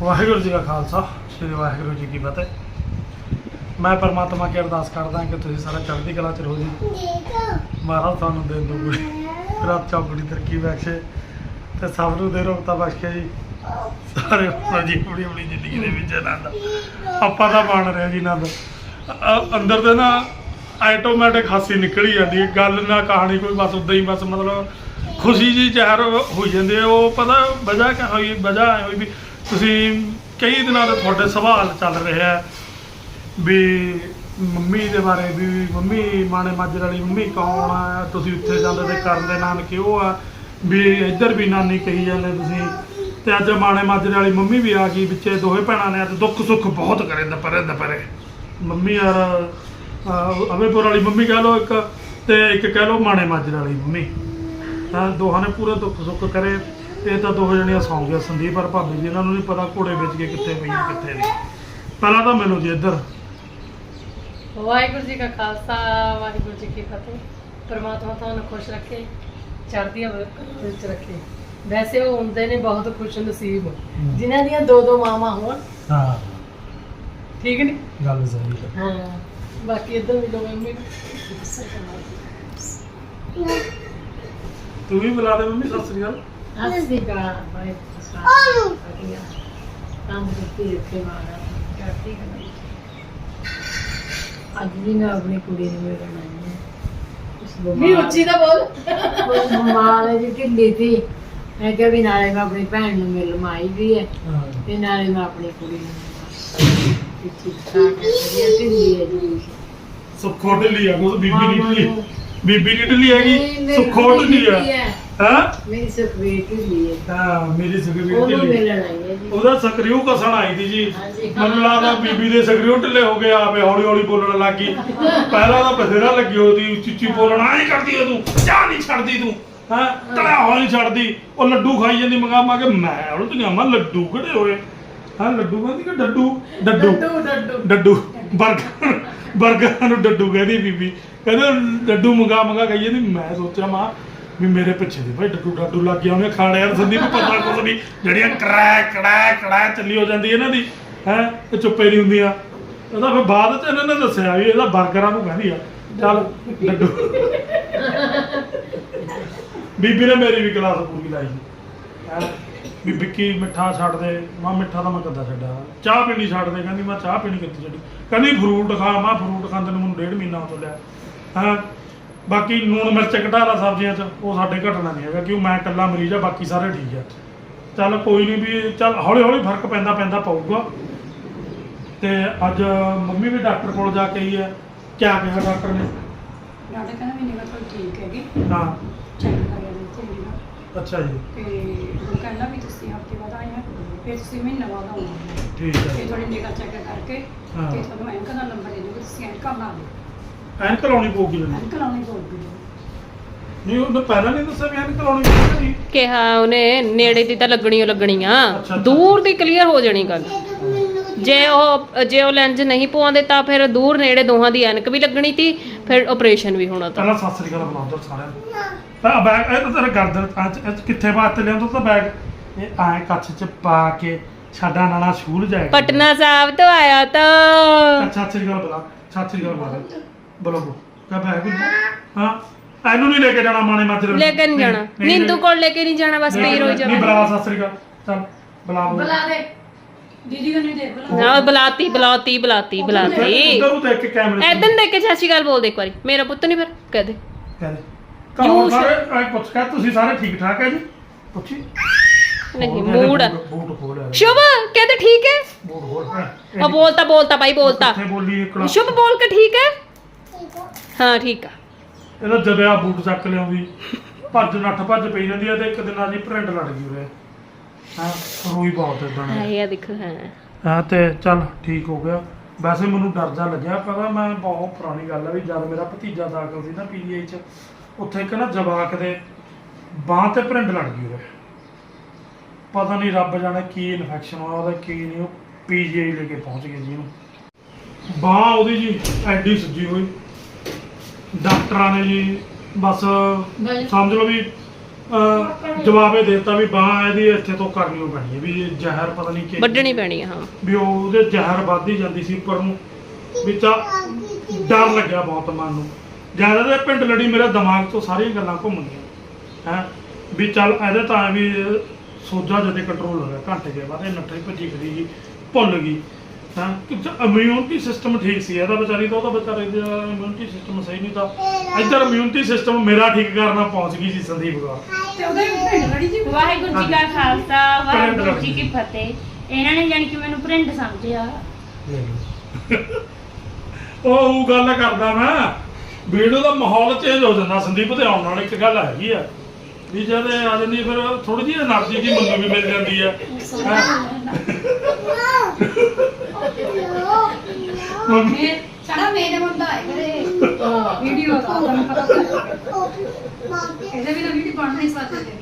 ਵਾਹਿਗੁਰੂ ਜੀ ਕਾ ਖਾਲਸਾ, ਸ੍ਰੀ ਵਾਹਿਗੁਰੂ ਜੀ ਕੀ ਫਤਿਹ। ਮੈਂ ਪਰਮਾਤਮਾ ਕੀ ਅਰਦਾਸ ਕਰਦਾ ਕਿ ਤੁਸੀਂ ਸਾਰਾ ਚੜ੍ਹਦੀ ਕਲਾ ਚ ਰਹੋ ਜੀ। ਮਹਾਰਾਜ ਤੁਹਾਨੂੰ ਦੇ ਦੂ ਰਾਤ ਚੌਗੜੀ ਤਰਕੀ ਬਖਸ਼ੇ ਤੇ ਸਭ ਨੂੰ ਦੇ ਰੋਗਤਾ ਬਖਸ਼ੇ ਜੀ। ਸਾਰੇ ਜੀ, ਆਪਣੀ ਆਪਣੀ ਜ਼ਿੰਦਗੀ ਦੇ ਵਿੱਚ ਆਨੰਦ। ਆਪਾਂ ਤਾਂ ਬਣ ਰਿਹਾ ਜੀ ਆਨੰਦ। ਅ- ਅੰਦਰ ਦੇ ਨਾ ਆਟੋਮੈਟਿਕ ਹਾਸੀ ਨਿਕਲੀ ਜਾਂਦੀ ਹੈ। ਗੱਲ ਨਾ ਕਹਾਣੀ ਕੋਈ ਬਸ ਉਦਾਂ ਹੀ ਬਸ ਮਤਲਬ ਖੁਸ਼ੀ ਜੀ ਜ਼ਹਿਰ ਹੋਈ ਜਾਂਦੀ ਹੈ। ਉਹ ਪਤਾ ਵਜ੍ਹਾ ਕਿ ਹੋਈ, ਵਜ੍ਹਾ ਇਹ ਹੋਈ ਵੀ ਤੁਸੀਂ ਕਈ ਦਿਨਾਂ ਤੋਂ ਤੁਹਾਡੇ ਸਵਾਲ ਚੱਲ ਰਹੇ ਆ ਵੀ ਮੰਮੀ ਦੇ ਬਾਰੇ ਵੀ ਮੰਮੀ ਮਾਣੇ ਮਾਜਰ ਵਾਲੀ ਮੰਮੀ ਕੌਣ ਆ? ਤੁਸੀਂ ਉੱਥੇ ਜਾਂਦੇ ਤੇ ਕਰਨ ਦੇ ਨਾਨਕੇ ਉਹ ਆ। ਵੀ ਇੱਧਰ ਵੀ ਨਾਨੀ ਕਹੀ ਜਾਂਦੇ ਤੁਸੀਂ। ਤੇ ਅੱਜ ਮਾਣੇ ਮਾਜਰ ਵਾਲੀ ਮੰਮੀ ਵੀ ਆ ਗਈ ਵਿੱਚੇ ਦੋਹੇ ਭੈਣਾਂ ਨੇ ਅੱਜ ਦੁੱਖ ਸੁੱਖ ਬਹੁਤ ਕਰੇ ਦਪਰੇ ਦਪਰੇ ਮੰਮੀ ਯਾਰ ਅਹ, ਅਵੇਪੁਰ ਵਾਲੀ ਮੰਮੀ ਕਹਿ ਲਓ ਇੱਕ ਤੇ ਇੱਕ ਕਹਿ ਲਓ ਮਾਣੇ ਮਾਜਰ ਵਾਲੀ ਮੰਮੀ। ਤਾਂ ਦੋਹਾਂ ਨੇ ਪੂਰਾ ਦੁੱਖ ਸੁੱਖ ਕਰੇ। ਇਹ ਤਾਂ ਦੋ ਜਣੀਆਂ ਸੌਂ ਗਿਆ ਸੰਦੀਪ ਪਰ ਭਾਬੀ ਜੀ ਇਹਨਾਂ ਨੂੰ ਨਹੀਂ ਪਤਾ ਘੋੜੇ ਵੇਚ ਕੇ ਕਿੱਥੇ ਪਈਆਂ ਕਿੱਥੇ ਨਹੀਂ। ਪਹਿਲਾਂ ਤਾਂ ਮੈਨੂੰ ਜੀ ਇੱਧਰ। ਵਾਹਿਗੁਰੂ ਜੀ ਕਾ ਖਾਲਸਾ ਵਾਹਿਗੁਰੂ ਜੀ ਕੀ ਫਤਿਹ। ਪ੍ਰਮਾਤਮਾ ਤੁਹਾਨੂੰ ਖੁਸ਼ ਰੱਖੇ ਚੜ੍ਹਦੀਆਂ ਵਿੱਚ ਰੱਖੇ। ਵੈਸੇ ਉਹ ਹੁੰਦੇ ਨੇ ਬਹੁਤ ਖੁਸ਼ ਨਸੀਬ ਜਿਨ੍ਹਾਂ ਦੀਆਂ ਦੋ ਦੋ ਮਾਵਾਂ ਹੋਣ। ਹਾਂ। ਠੀਕ ਨਹੀਂ ਗੱਲ ਸਹੀ ਹੈ। ਹਾਂ। ਬਾਕੀ ਇਧਰ ਵੀ ਲੋਕ ਮੰਮੀ ਤੂੰ ਵੀ ਬੁਲਾ ਦੇ ਮੰਮੀ ਸਤਿ ਸ੍ਰੀ ਅਕਾਲ। ਹੱਸਦੀ ਕਾ ਬਾਈ ਆਲੂ ਕੰਮ ਕਰਤੀ ਰੱਖੇ ਮਾਰਾ ਕਰਤੀ ਅੱਜ ਵੀ ਮੈਂ ਆਪਣੀ ਕੁੜੀ ਨੂੰ ਮਿਲਣ ਆਈ ਹਾਂ ਉਸ ਨਹੀਂ ਉੱਚੀ ਦਾ ਬੋਲ ਉਸ ਬਿਮਾਰ ਹੈ ਜੀ ਢਿੱਲੀ ਸੀ ਮੈਂ ਕਿਹਾ ਵੀ ਨਾਲੇ ਮੈਂ ਆਪਣੀ ਭੈਣ ਨੂੰ ਮਿਲਣ ਆਈ ਵੀ ਹੈ ਤੇ ਨਾਲੇ ਮੈਂ ਆਪਣੀ ਕੁੜੀ ਨੂੰ ਮਿਲਣ ਆਈ ਠੀਕ ਠਾਕ ਹੈ ਵਧੀਆ ਢਿੱਲੀ ਹੈ ਜੀ ਸੁੱਖੋ ਢਿੱਲੀ ਆ। ਉਹ ਬੀਬੀ ਨਹੀਂ ਢਿੱਲੀ ਮਾਮਾ ਬੀਬੀ ਨਹੀਂ ਢਿੱਲੀ ਹੈਗੀ ਸੁੱਖੋ ਢਿੱਲੀ ਆ। ਹੈ। ਮੇਰੀ ਸੁਖਵੀਰ ਢਿੱਲੀ ਹੈ। ਹਾਂ ਮੇਰੀ ਸੁਖਵੀਰ ਉਹਨੂੰ ਢਿੱਲੀ ਮਿਲਣ ਆਈ ਹੈ ਜੀ। ਉਹਦਾ ਸਕਰੀਊ ਕਸਣ ਆਈ ਦੀ ਜੀ। ਹਾਂਜੀ। ਮੈਨੂੰ ਲੱਗਦਾ ਬੀਬੀ ਦੇ ਸਕਰੀਊ ਢਿੱਲੇ ਹੋ ਗਏ ਆਪੇ ਹੌਲੀ ਹੌਲੀ ਬੋਲਣ ਲੱਗੀ। ਪਹਿਲਾਂ ਤਾਂ ਬਥੇਰਾ ਲੱਗੀ ਉਹਦੀ ਉੱਚੀ ਉੱਚੀ ਬੋਲਣਾ ਐ ਕਰਦੀ ਉਹ ਤੂੰ ਚਾਹ ਨਹੀਂ ਛੱਡਦੀ ਤੂੰ ਹਾਂ? ਤੜਾ ਹੋ ਨਹੀਂ ਛੱਡਦੀ। ਉਹ ਲੱਡੂ ਖਾਈ ਜਾਂਦੀ ਮੰਗਾ ਮਾ ਕੇ ਮੈਂ ਉਹਨੂੰ ਤੇ ਆਮਾ ਲੱਡੂ ਕਿਹੜੇ ਹੋਏ? ਹਾਂ ਲੱਡੂ ਕਹਿੰਦੀ ਕਿ ਡੱਡੂ? ਡੱਡੂ। ਡੱਡੂ ਡੱਡੂ। ਡੱਡੂ। ਬਰਗਰ ਬਰਗਰਾਂ ਨੂੰ ਡੱਡੂ ਕਹਿੰਦੀ ਬੀਬੀ। ਕਹਿੰਦੇ ਡੱਡੂ ਮੰਗਾ ਮੰਗਾ ਕਹੀ ਜਾਂਦੀ ਮੈਂ ਸੋਚਿਆ ਮਾਂ ਵੀ ਮੇਰੇ ਪਿੱਛੇ ਦੀ ਭਾਈ ਡੱਡੂ ਡੱਡੂ ਲੱਗ ਗਿਆ, ਉਹਨੇ ਖਾਣੇ ਸੰਦੀਪ ਪਤਾ ਕੁਛ ਨਹੀਂ। ਜਿਹੜੀਆਂ ਕੜੈ ਕੜੈ ਕੜੈ ਚੱਲੀ ਹੋ ਜਾਂਦੀ ਇਹਨਾਂ ਦੀ, ਹੈ, ਇਹ ਚੁੱਪੇ ਨਹੀਂ ਹੁੰਦੀਆਂ। ਇਹਦਾ ਫਿਰ ਬਾਅਦ ਚ ਇਹਨਾਂ ਨੇ ਦੱਸਿਆ ਵੀ ਇਹਦਾ ਬਰਗਰਾਂ ਨੂੰ ਕਹਿੰਦੀ ਆ, ਚੱਲ ਡੱਡੂ। ਬੀਬੀ ਨੇ ਮੇਰੀ ਵੀ ਕਲਾਸ ਪੂਰੀ ਲਾਈ। ਹੈਂ, ਵੀ ਵਿੱਕੀ ਮਿੱਠਾ ਛੱਡ ਦੇ, ਮੈਂ ਮਿੱਠਾ ਤਾਂ ਮੈਂ ਕਦਾ ਛੱਡਿਆ ਚਾਹ ਪੀਣੀ ਛੱਡ ਦੇ, ਕਹਿੰਦੀ, ਮੈਂ ਚਾਹ ਪੀਣੀ ਕਿੱਥੇ ਛੱਡੀ? ਕਹਿੰਦੀ, ਫਰੂਟ ਖਾ, ਮੈਂ ਫਰੂਟ ਖਾਂਦੇ ਨੂੰ ਮੈਨੂੰ ਡੇਢ ਮਹੀਨਾ ਹੋ ਚੱਲਿਆ। ਹਾਂ ਬਾਕੀ ਲੂਣ ਮਿਰਚ ਘਟਾ ਲਾ ਸਬਜ਼ੀਆਂ 'ਚ ਉਹ ਸਾਡੇ ਘਟਣਾ ਨਹੀਂ ਹੈਗਾ ਕਿਉਂ ਮੈਂ ਇਕੱਲਾ ਮਰੀਜ਼ ਆ ਬਾਕੀ ਸਾਰੇ ਠੀਕ ਆ। ਚੱਲ ਕੋਈ ਨਹੀਂ ਵੀ ਚੱਲ ਹੌਲੀ ਹੌਲੀ ਫ਼ਰਕ ਪੈਂਦਾ ਪੈਂਦਾ ਪਊਗਾ। ਤੇ ਅੱਜ ਮੰਮੀ ਵੀ ਡਾਕਟਰ ਕੋਲ ਜਾ ਕੇ ਆਈ ਹੈ ਕਿਆ ਕਿਹਾ ਡਾਕਟਰ ਨੇ? ਡਾਕਟਰ ਕਹਿੰਦਾ ਵੀ ਨਿਗਾ ਕੋਈ ਠੀਕ ਹੈਗੀ। ਹਾਂ। ਚੈੱਕ ਕਰਿਆ ਦਿੱਤੇ ਨਿਗਾ ਅੱਛਾ ਜੀ। ਤੇ ਉਹ ਕਹਿੰਦਾ ਵੀ ਤੁਸੀਂ ਹਫ਼ਤੇ ਬਾਅਦ ਆਏ ਆ ਫਿਰ ਤੁਸੀਂ ਮਹੀਨਾ ਬਾਅਦ ਆਉਣਾ। ਠੀਕ ਤੇ ਹੈ ਤੁਹਾਡੀ ਨਿਗਾ ਚੈੱਕ ਕਰਕੇ। ਤੇ ਤੁਹਾਨੂੰ ਐਨਕ ਦਾ ਨੰਬਰ ਦੇ ਦੂੰਗਾ ਤੁਸੀਂ ਐਨਕ ਬਣਾ ਲਓ ਐਨਕ ਲਾਉਣੀ ਪਊਗੀ ਮੈਨੂੰ। ਐਨਕ ਲਾਉਣੀ ਪਊਗੀ। ਨਹੀਂ ਉਹਨੇ ਪਹਿਲਾਂ ਨਹੀਂ ਦੱਸਿਆ ਵੀ ਐਨਕ ਲਾਉਣੀ ਪਊਗੀ ਕਿਹਾ ਉਹਨੇ ਨੇੜੇ ਦੀ ਤਾਂ ਲੱਗਣੀ ਓ ਲੱਗਣੀ ਆ ਅੱਛਾ। ਦੂਰ ਦੀ ਕਲੀਅਰ ਹੋ ਜਾਣੀ ਗੱਲ। ਜੇ ਉਹ ਜੇ ਉਹ ਲੈਂਜ ਨਹੀਂ ਪਵਾਉਂਦੇ ਤਾਂ ਫਿਰ ਦੂਰ ਨੇੜੇ ਦੋਹਾਂ ਦੀ ਐਨਕ ਵੀ ਲੱਗਣੀ ਤੀ ਫਿਰ ਆਪਰੇਸ਼ਨ ਵੀ ਹੋਣਾ ਤਾਂ। ਪਹਿਲਾਂ ਸਤਿ ਸ੍ਰੀ ਅਕਾਲ ਬੁਲਾ ਉਧਰ ਸਾਰਿਆਂ ਨੂੰ। ਤਾਂ ਬੈਗ ਇਹ ਤਾਂ ਤੇਰਾ ਗਰਦਨ ਅੱਜ ਅੱਜ ਕਿੱਥੇ ਬਾਤ ਲਿਆਉਂਦਾ ਤਾਂ ਬੈਗ ਇਹ ਆਏ ਕੱਚ ਚ ਪਾ ਕੇ ਸਾਡਾ ਨਾਨਾ ਸਕੂਲ ਜਾਏਗਾ। ਪਟਨਾ ਸਾਹਿਬ ਤੋਂ ਆਇਆ ਤਾਂ। ਅੱਛਾ ਸਤਿ ਸ੍ਰੀ ਅਕਾਲ ਬੁਲਾ ਸਤਿ ਸ੍ਰੀ ਅਕਾਲ ਬੁਲਾ ਬੋਲੋ ਕਾ ਬੈਗ ਵੀ ਹਾਂ ਇਹਨੂੰ ਨਹੀਂ ਲੈ ਕੇ ਜਾਣਾ ਮਾਣੇ ਮਾਜਰੇ ਨੂੰ। ਲੈ ਕੇ ਨਹੀਂ ਜਾਣਾ। ਨਿੰਦੂ ਕੋਲ ਲੈ ਕੇ ਨਹੀਂ ਜਾਣਾ ਬਸ ਨਹੀਂ, ਨਹੀਂ ਜਾਵੇ ਬੁਲਾ ਸਤਿ ਸ੍ਰੀ ਅਕਾਲ। ਚੱਲ ਬੁਲਾ ਬੁਲਾ। ਬੁਲਾ ਦੇ। ਦੀਦੀ ਨੂੰ ਨਹੀਂ ਦੇਖ ਬੁਲਾ ਨਾ ਬੁਲਾਤੀ ਬੁਲਾਤੀ ਬੁਲਾਤੀ ਬੁਲਾਤੀ। ਉਧਰ ਨੂੰ ਦੇਖ ਕੇ ਕੈਮਰੇ ਐਦਨ ਦੇਖ ਕੇ ਸਤਿ ਸ਼੍ਰੀ ਅਕਾਲ ਬੋਲ ਦੇ ਇੱਕ ਵਾਰੀ। ਮੇਰਾ ਪੁੱਤ ਨਹੀਂ ਫਿਰ ਕਹਿ ਦੇ। ਕਹਿੰਦੇ ਘਰ ਯੂ ਸਾਰੇ ਐ ਪੁੱਛ ਕੇ ਤੁਸੀਂ ਸਾਰੇ ਠੀਕ ਠਾਕ ਹੈ ਜੀ? ਪੁੱਛੀ। ਨਹੀਂ ਦੇ ਮੂਡ ਬੂਟ ਖੋਲ। ਸ਼ੁਭ ਕਹਿੰਦੇ ਠੀਕ ਹੈ? ਬੂਟ ਖੋਲ। ਇਹ- ਉਹ ਬੋਲਤਾ ਬੋਲਤਾ ਭਾਈ ਬੋਲਤਾ। ਕਿੱਥੇ ਬੋਲੀ ਸ਼ੁਭ ਬੋਲ ਕੇ ਠੀਕ ਹੈ? ਹਾਂ ਠੀਕ ਆ। ਇਹਦਾ ਜਦਿਆ ਬੂਟ ਚੱਕ ਲਿਆਉਂਦੀ। ਭੱਜ ਨੱਠ ਭੱਜ ਪਈ ਜਾਂਦੀ ਆ ਤੇ ਇੱਕ ਦਿਨ ਆਜੀ ਪ੍ਰਿੰਟ ਲੜ ਗਈ ਉਰੇ। ਹਾਂ ਰੋਈ ਬਹੁਤ ਇਦਾਂ ਹਾਂ ਇਹ ਦੇਖੋ ਹਾਂ। ਹਾਂ ਤੇ ਚੱਲ ਠੀਕ ਹੋ ਗਿਆ। ਵੈਸੇ ਮੈਨੂੰ ਡਰ ਜਾ ਲੱਗਿਆ ਪਤਾ ਮੈਂ ਬਹੁਤ ਪੁਰਾਣੀ ਗੱਲ ਆ ਵੀ ਜਦ ਮੇਰਾ ਭਤੀਜਾ ਦਾਖਲ ਸੀ ਨਾ ਪੀਜੀਆਈ ਚ ਉੱਥੇ ਇੱਕ ਨਾ ਜਵਾਕ ਦੇ ਬਾਂਹ ਤੇ ਪ੍ਰਿੰਟ ਲੜ ਗਈ ਉਰੇ। ਪਤਾ ਨਹੀਂ ਰੱਬ ਜਾਣੇ ਕੀ ਇਨਫੈਕਸ਼ਨ ਹੋਇਆ ਉਹਦਾ ਕੀ ਨਹੀਂ ਉਹ ਪੀਜੀਆਈ ਲੈ ਕੇ ਪਹੁੰਚ ਗਏ ਜੀ ਇਹਨੂੰ ਬਾਂਹ ਉਹਦੀ ਜੀ ਐਡੀ ਸੁੱਜੀ ਹੋਈ। ਡਾਕਟਰਾਂ ਨੇ ਜੀ ਬਸ ਸਮਝ ਲਓ ਵੀ ਅਹ, ਜਵਾਬੇ ਦੇਤਾ ਵੀ ਬਾਹ ਇਹਦੀ ਇੱਥੇ ਤੋਂ ਕਰਨੀ ਓ ਪੈਣੀ ਹੈ ਵੀ ਇਹ ਜ਼ਹਿਰ ਪਤਾ ਨਹੀਂ ਕਿ ਵੱਢਣੀ ਪੈਣੀ ਆ ਹਾਂ। ਵੀ ਉਹਦੇ ਜ਼ਹਿਰ ਵੱਧਦੀ ਜਾਂਦੀ ਸੀ ਉੱਪਰ ਨੂੰ। ਵੀ ਤਾਂ ਡਰ ਲੱਗਿਆ ਬਹੁਤ ਮਨ ਨੂੰ। ਜ਼ਿਆਦਾ ਤੇ ਪਿੰਡ ਲੜੀ ਮੇਰੇ ਦਿਮਾਗ ਤੋਂ ਸਾਰੀਆਂ ਗੱਲਾਂ ਘੁੰਮ ਗਈਆਂ ਹੈ ਵੀ ਚੱਲ ਇਹਦੇ ਤਾਂ ਐਂ ਵੀ ਸੋਜਾ ਜਦੇ ਕੰਟਰੋਲ ਹੋ ਗਿਆ ਘੰਟੇ ਦੇ ਬਾਅਦ ਇਹ ਨੱਠੀ ਭੱਜੀ ਕਰੀ ਗਈ ਭੁੱਲ ਗਈ। ਹਾਂ ਇਮਿਊਨਿਟੀ ਸਿਸਟਮ ਠੀਕ ਸੀ। ਇਹਦਾ ਵਿਚਾਰੀ ਦਾ ਉਹਦਾ ਵਿਚਾਰੇ ਦਾ ਇਮਿਊਨਿਟੀ ਸਿਸਟਮ ਸਹੀ ਨਹੀਂ ਤਾਂ ਇੱਧਰ ਇਮਿਊਨਿਟੀ ਸਿਸਟਮ ਮੇਰਾ ਠੀਕ ਕਰਨਾ ਪਹੁੰਚ ਗਈ ਸੀ ਸੰਦੀਪ ਕੌਰ ਤੇ ਉਹਦੇ ਭਿੰਡ ਲੜੀ ਜੀ? ਵਾਹਿਗੁਰੂ ਜੀ ਕਾ ਖਾਲਸਾ ਵਾਹਿਗੁਰੂ ਜੀ ਕੀ ਫਤਿਹ। ਇਹਨਾਂ ਨੇ ਜਾਨੀ ਕਿ ਮੈਨੂੰ ਭਰਿੰਡ ਸਮਝਿਆ। ਉਹ ਉਹ ਗੱਲ ਕਰਦਾ ਮੈਂ ਵੀਡੀਓ ਦਾ ਮਾਹੌਲ ਚੇਂਜ ਹੋ ਜਾਂਦਾ। ਸੰਦੀਪ ਤੇ ਆਉਣ ਨਾਲ ਇੱਕ ਗੱਲ ਹੈਗੀ ਆ ਵੀ ਜਦ ਆ ਜਾਂਦੀ ਫਿਰ ਥੋੜੀ ਜਿਹੀ એનર્ਜੀ ਦੀ ਮੰਗੀ ਵੀ ਮਿਲ ਜਾਂਦੀ ਆ। ਮੰਮੀ ਸਾਡਾ ਮੇਨ ਬੰਦਾ ਹੈ ਕਰੇ ਵੀਡੀਓ ਦਾ ਤੁਹਾਨੂੰ ਪਤਾ ਤਾਂ ਹੈ। ਇਹਦੇ ਵੀ ਨਾ ਵੀਡੀਓ ਬਣ ਨਹੀਂ ਸਕਦੇ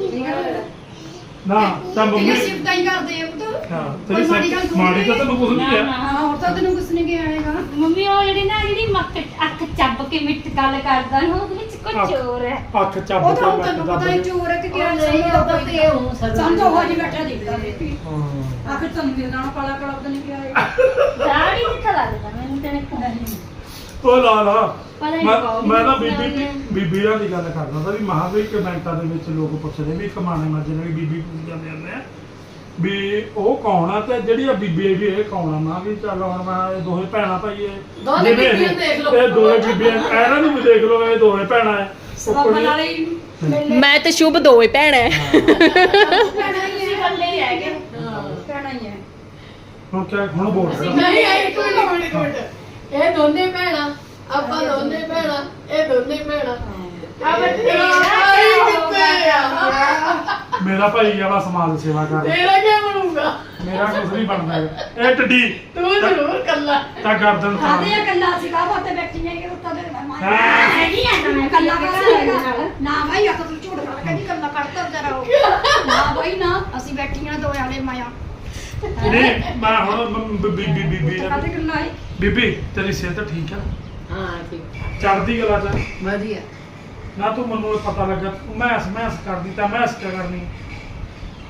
ਠੀਕ ਹੈ ਨਾ ਤਾਂ ਇਹ ਮੰਮੀ ਸਿਫਤਾਂ ਹੀ ਕਰਦੇ ਆ ਪੁੱਤ ਹਾਂ ਕੋਈ ਤੇਰੀ ਮਾੜੀ ਗੱਲ ਸੱਚ ਥੋੜ੍ਹੀ ਮਾੜੀ ਤਾਂ ਤੈਨੂੰ ਕੁਝ ਨਹੀਂ ਨਾ, ਕਿਹਾ ਨਾ। ਹਾਂ ਹੋਰ ਤਾਂ ਤੈਨੂੰ ਕੁਛ ਨਹੀਂ ਕਿਹਾ ਹੈਗਾ ਮੰਮੀ ਉਹ ਜਿਹੜੀ ਨਾ ਜਿਹੜੀ ਮੱਕ ਅੱਖ ਚੱਬ ਕੇ ਮਿੱਠ ਗੱਲ ਕਰਦਾ ਨਾ ਉਹਦੇ ਵਿੱਚ ਅੱਖ। ਹੋਰ ਹੈ। ਅੱਖ ਚੱਬ ਉਹ ਤਾਂ ਹੁਣ ਤੈਨੂੰ ਪਤਾ ਹੈ ਦੇ। ਚੋਰ ਹੈ ਕਿ ਕਿਹੜਾ ਨਹੀਂ ਉਹ ਕੋਈ ਤੇ ਉਹ ਸਰ ਸਮਝੋ ਹੋ ਜੀ ਬੈਠਾ ਦੇਖਦਾ ਦੇਖੀ ਹਾਂ। ਆਖਰ ਤੁਹਾਨੂੰ ਵੀ ਗਾਣਾ ਪਾਲਾ ਪਾਲਾ ਪਤਾ ਨਹੀਂ ਕਿਹਾ ਹੈ। ਦਾੜੀ ਕਿੱਥੇ ਲੱਗਦਾ ਮੈਨੂੰ ਤੇ ਨਹੀਂ। ਉਹ ਲਾ ਲਾ। ਮੈਂ ਤਾਂ ਬੀਬੀ ਬੀਬੀ ਦੀ ਗੱਲ ਕਰਦਾ ਤਾਂ ਵੀ ਕਮੈਂਟਾਂ ਦੇ ਵਿੱਚ ਲੋਕ ਪੁੱਛਦੇ ਵੀ ਕਮਾਣੇ ਮਾਜੇ ਵਾਲੀ ਬੀਬੀ ਪੁੱਛ ਜਾਂਦੇ ਹੁੰਦੇ ਆ। ਵੀ ਉਹ ਕੌਣ ਆ ਤੇ ਜਿਹੜੀ ਆ ਬੀਬੀ ਵੀ ਇਹ ਕੌਣ ਆ? ਮਾਂ ਵੀ ਚੱਲ ਹੁਣ ਮੈਂ ਇਹ ਦੋਹੇ ਭੈਣਾਂ ਭਾਈ ਇਹ ਦੋਨੇ ਜਿਵੇਂ ਇਹ- ਬੀਬੀਆਂ ਦੇਖ ਲਓ। ਇਹ ਦੋਹੇ ਬੀਬੀਆਂ ਇਹਨਾਂ ਨੂੰ ਵੀ ਦੇਖ ਲਓ ਇਹ ਦੋਹੇ ਭੈਣਾਂ ਐ। ਸਭ ਨਾਲੇ ਹੀ ਮੈਂ ਤੇ ਸ਼ੁਭ ਦੋਵੇਂ ਭੈਣ ਭੈਣਾਂ ਹੀ ਹੈ ਇਕੱਲੇ ਹੀ ਭੈਣਾਂ ਹੀ ਹੈ ਹੁਣ ਕਿਆ ਹੁਣ ਬੋਲ ਰਿਹਾ। ਨਹੀਂ ਮਿੰਟ ਇੱਕ ਮਿੰਟ, ਇੱਕ ਮਿੰਟ। ਇਹ ਦੋਨੇ ਭੈਣਾਂ ਆਪਾਂ ਦੋਨੇ ਭੈਣਾਂ ਇਹ ਦੋਨੇ ਭੈਣਾਂ। ਆ ਬੱਚੇ ਮੇਰਾ ਭਾਈ ਆ? ਵਾ ਸਮਾਜ ਸੇਵਾ ਕਰ। ਤੇਰਾ ਕੀ ਬਣੂਗਾ? ਮੇਰਾ ਕੁਝ ਨਹੀਂ ਬਣਦਾ। ਹੈਗਾ। ਇਹ ਟੱਡੀ। ਤੂੰ ਜ਼ਰੂਰ ਕੱਲਾ ਤਾਂ ਗਰਦਨ ਤਾਂ ਆ ਕੱਲਾ ਸੀ ਕਾ ਬਾਤੇ ਬੈਠੀ ਜਾਏਗੀ ਉੱਤਾ ਦੇ ਮਹਿਮਾਨ ਹਾਂ। ਹੈਗੀ ਆ ਮੈਂ ਕੱਲਾ ਕਰ ਨਾ ਭਾਈ ਆ ਤੂੰ ਝੂਠ ਕਰ ਕਹਿੰਦੀ ਕੱਲਾ ਕੱਢਦਾ ਜਰਾ ਉਹ ਨਾ ਭਾਈ ਨਾ। ਅਸੀਂ ਬੈਠੀਆਂ ਦੋ ਆਲੇ ਮਾਇਆ। ਨਹੀਂ ਮੈਂ ਹੁਣ ਬ- ਬ- ਬੀਬੀ ਬੀਬੀ ਕਾਤੇ ਕੱਲਾ ਹੈ ਬੀਬੀ ਤੇਰੀ ਸਿਹਤ ਠੀਕ ਆ? ਹਾਂ ਠੀਕ। ਚੜਦੀ ਗਲਾ ਚ ਵਧੀਆ। ਨਾ ਤੂੰ ਮੈਨੂੰ ਇਹ ਪਤਾ ਲੱਗਾ ਤੂੰ ਮੈਸ ਮੈਸ ਕਰਦੀ ਤਾਂ ਮੈਸ ਕਿਆ ਕਰਨੀ?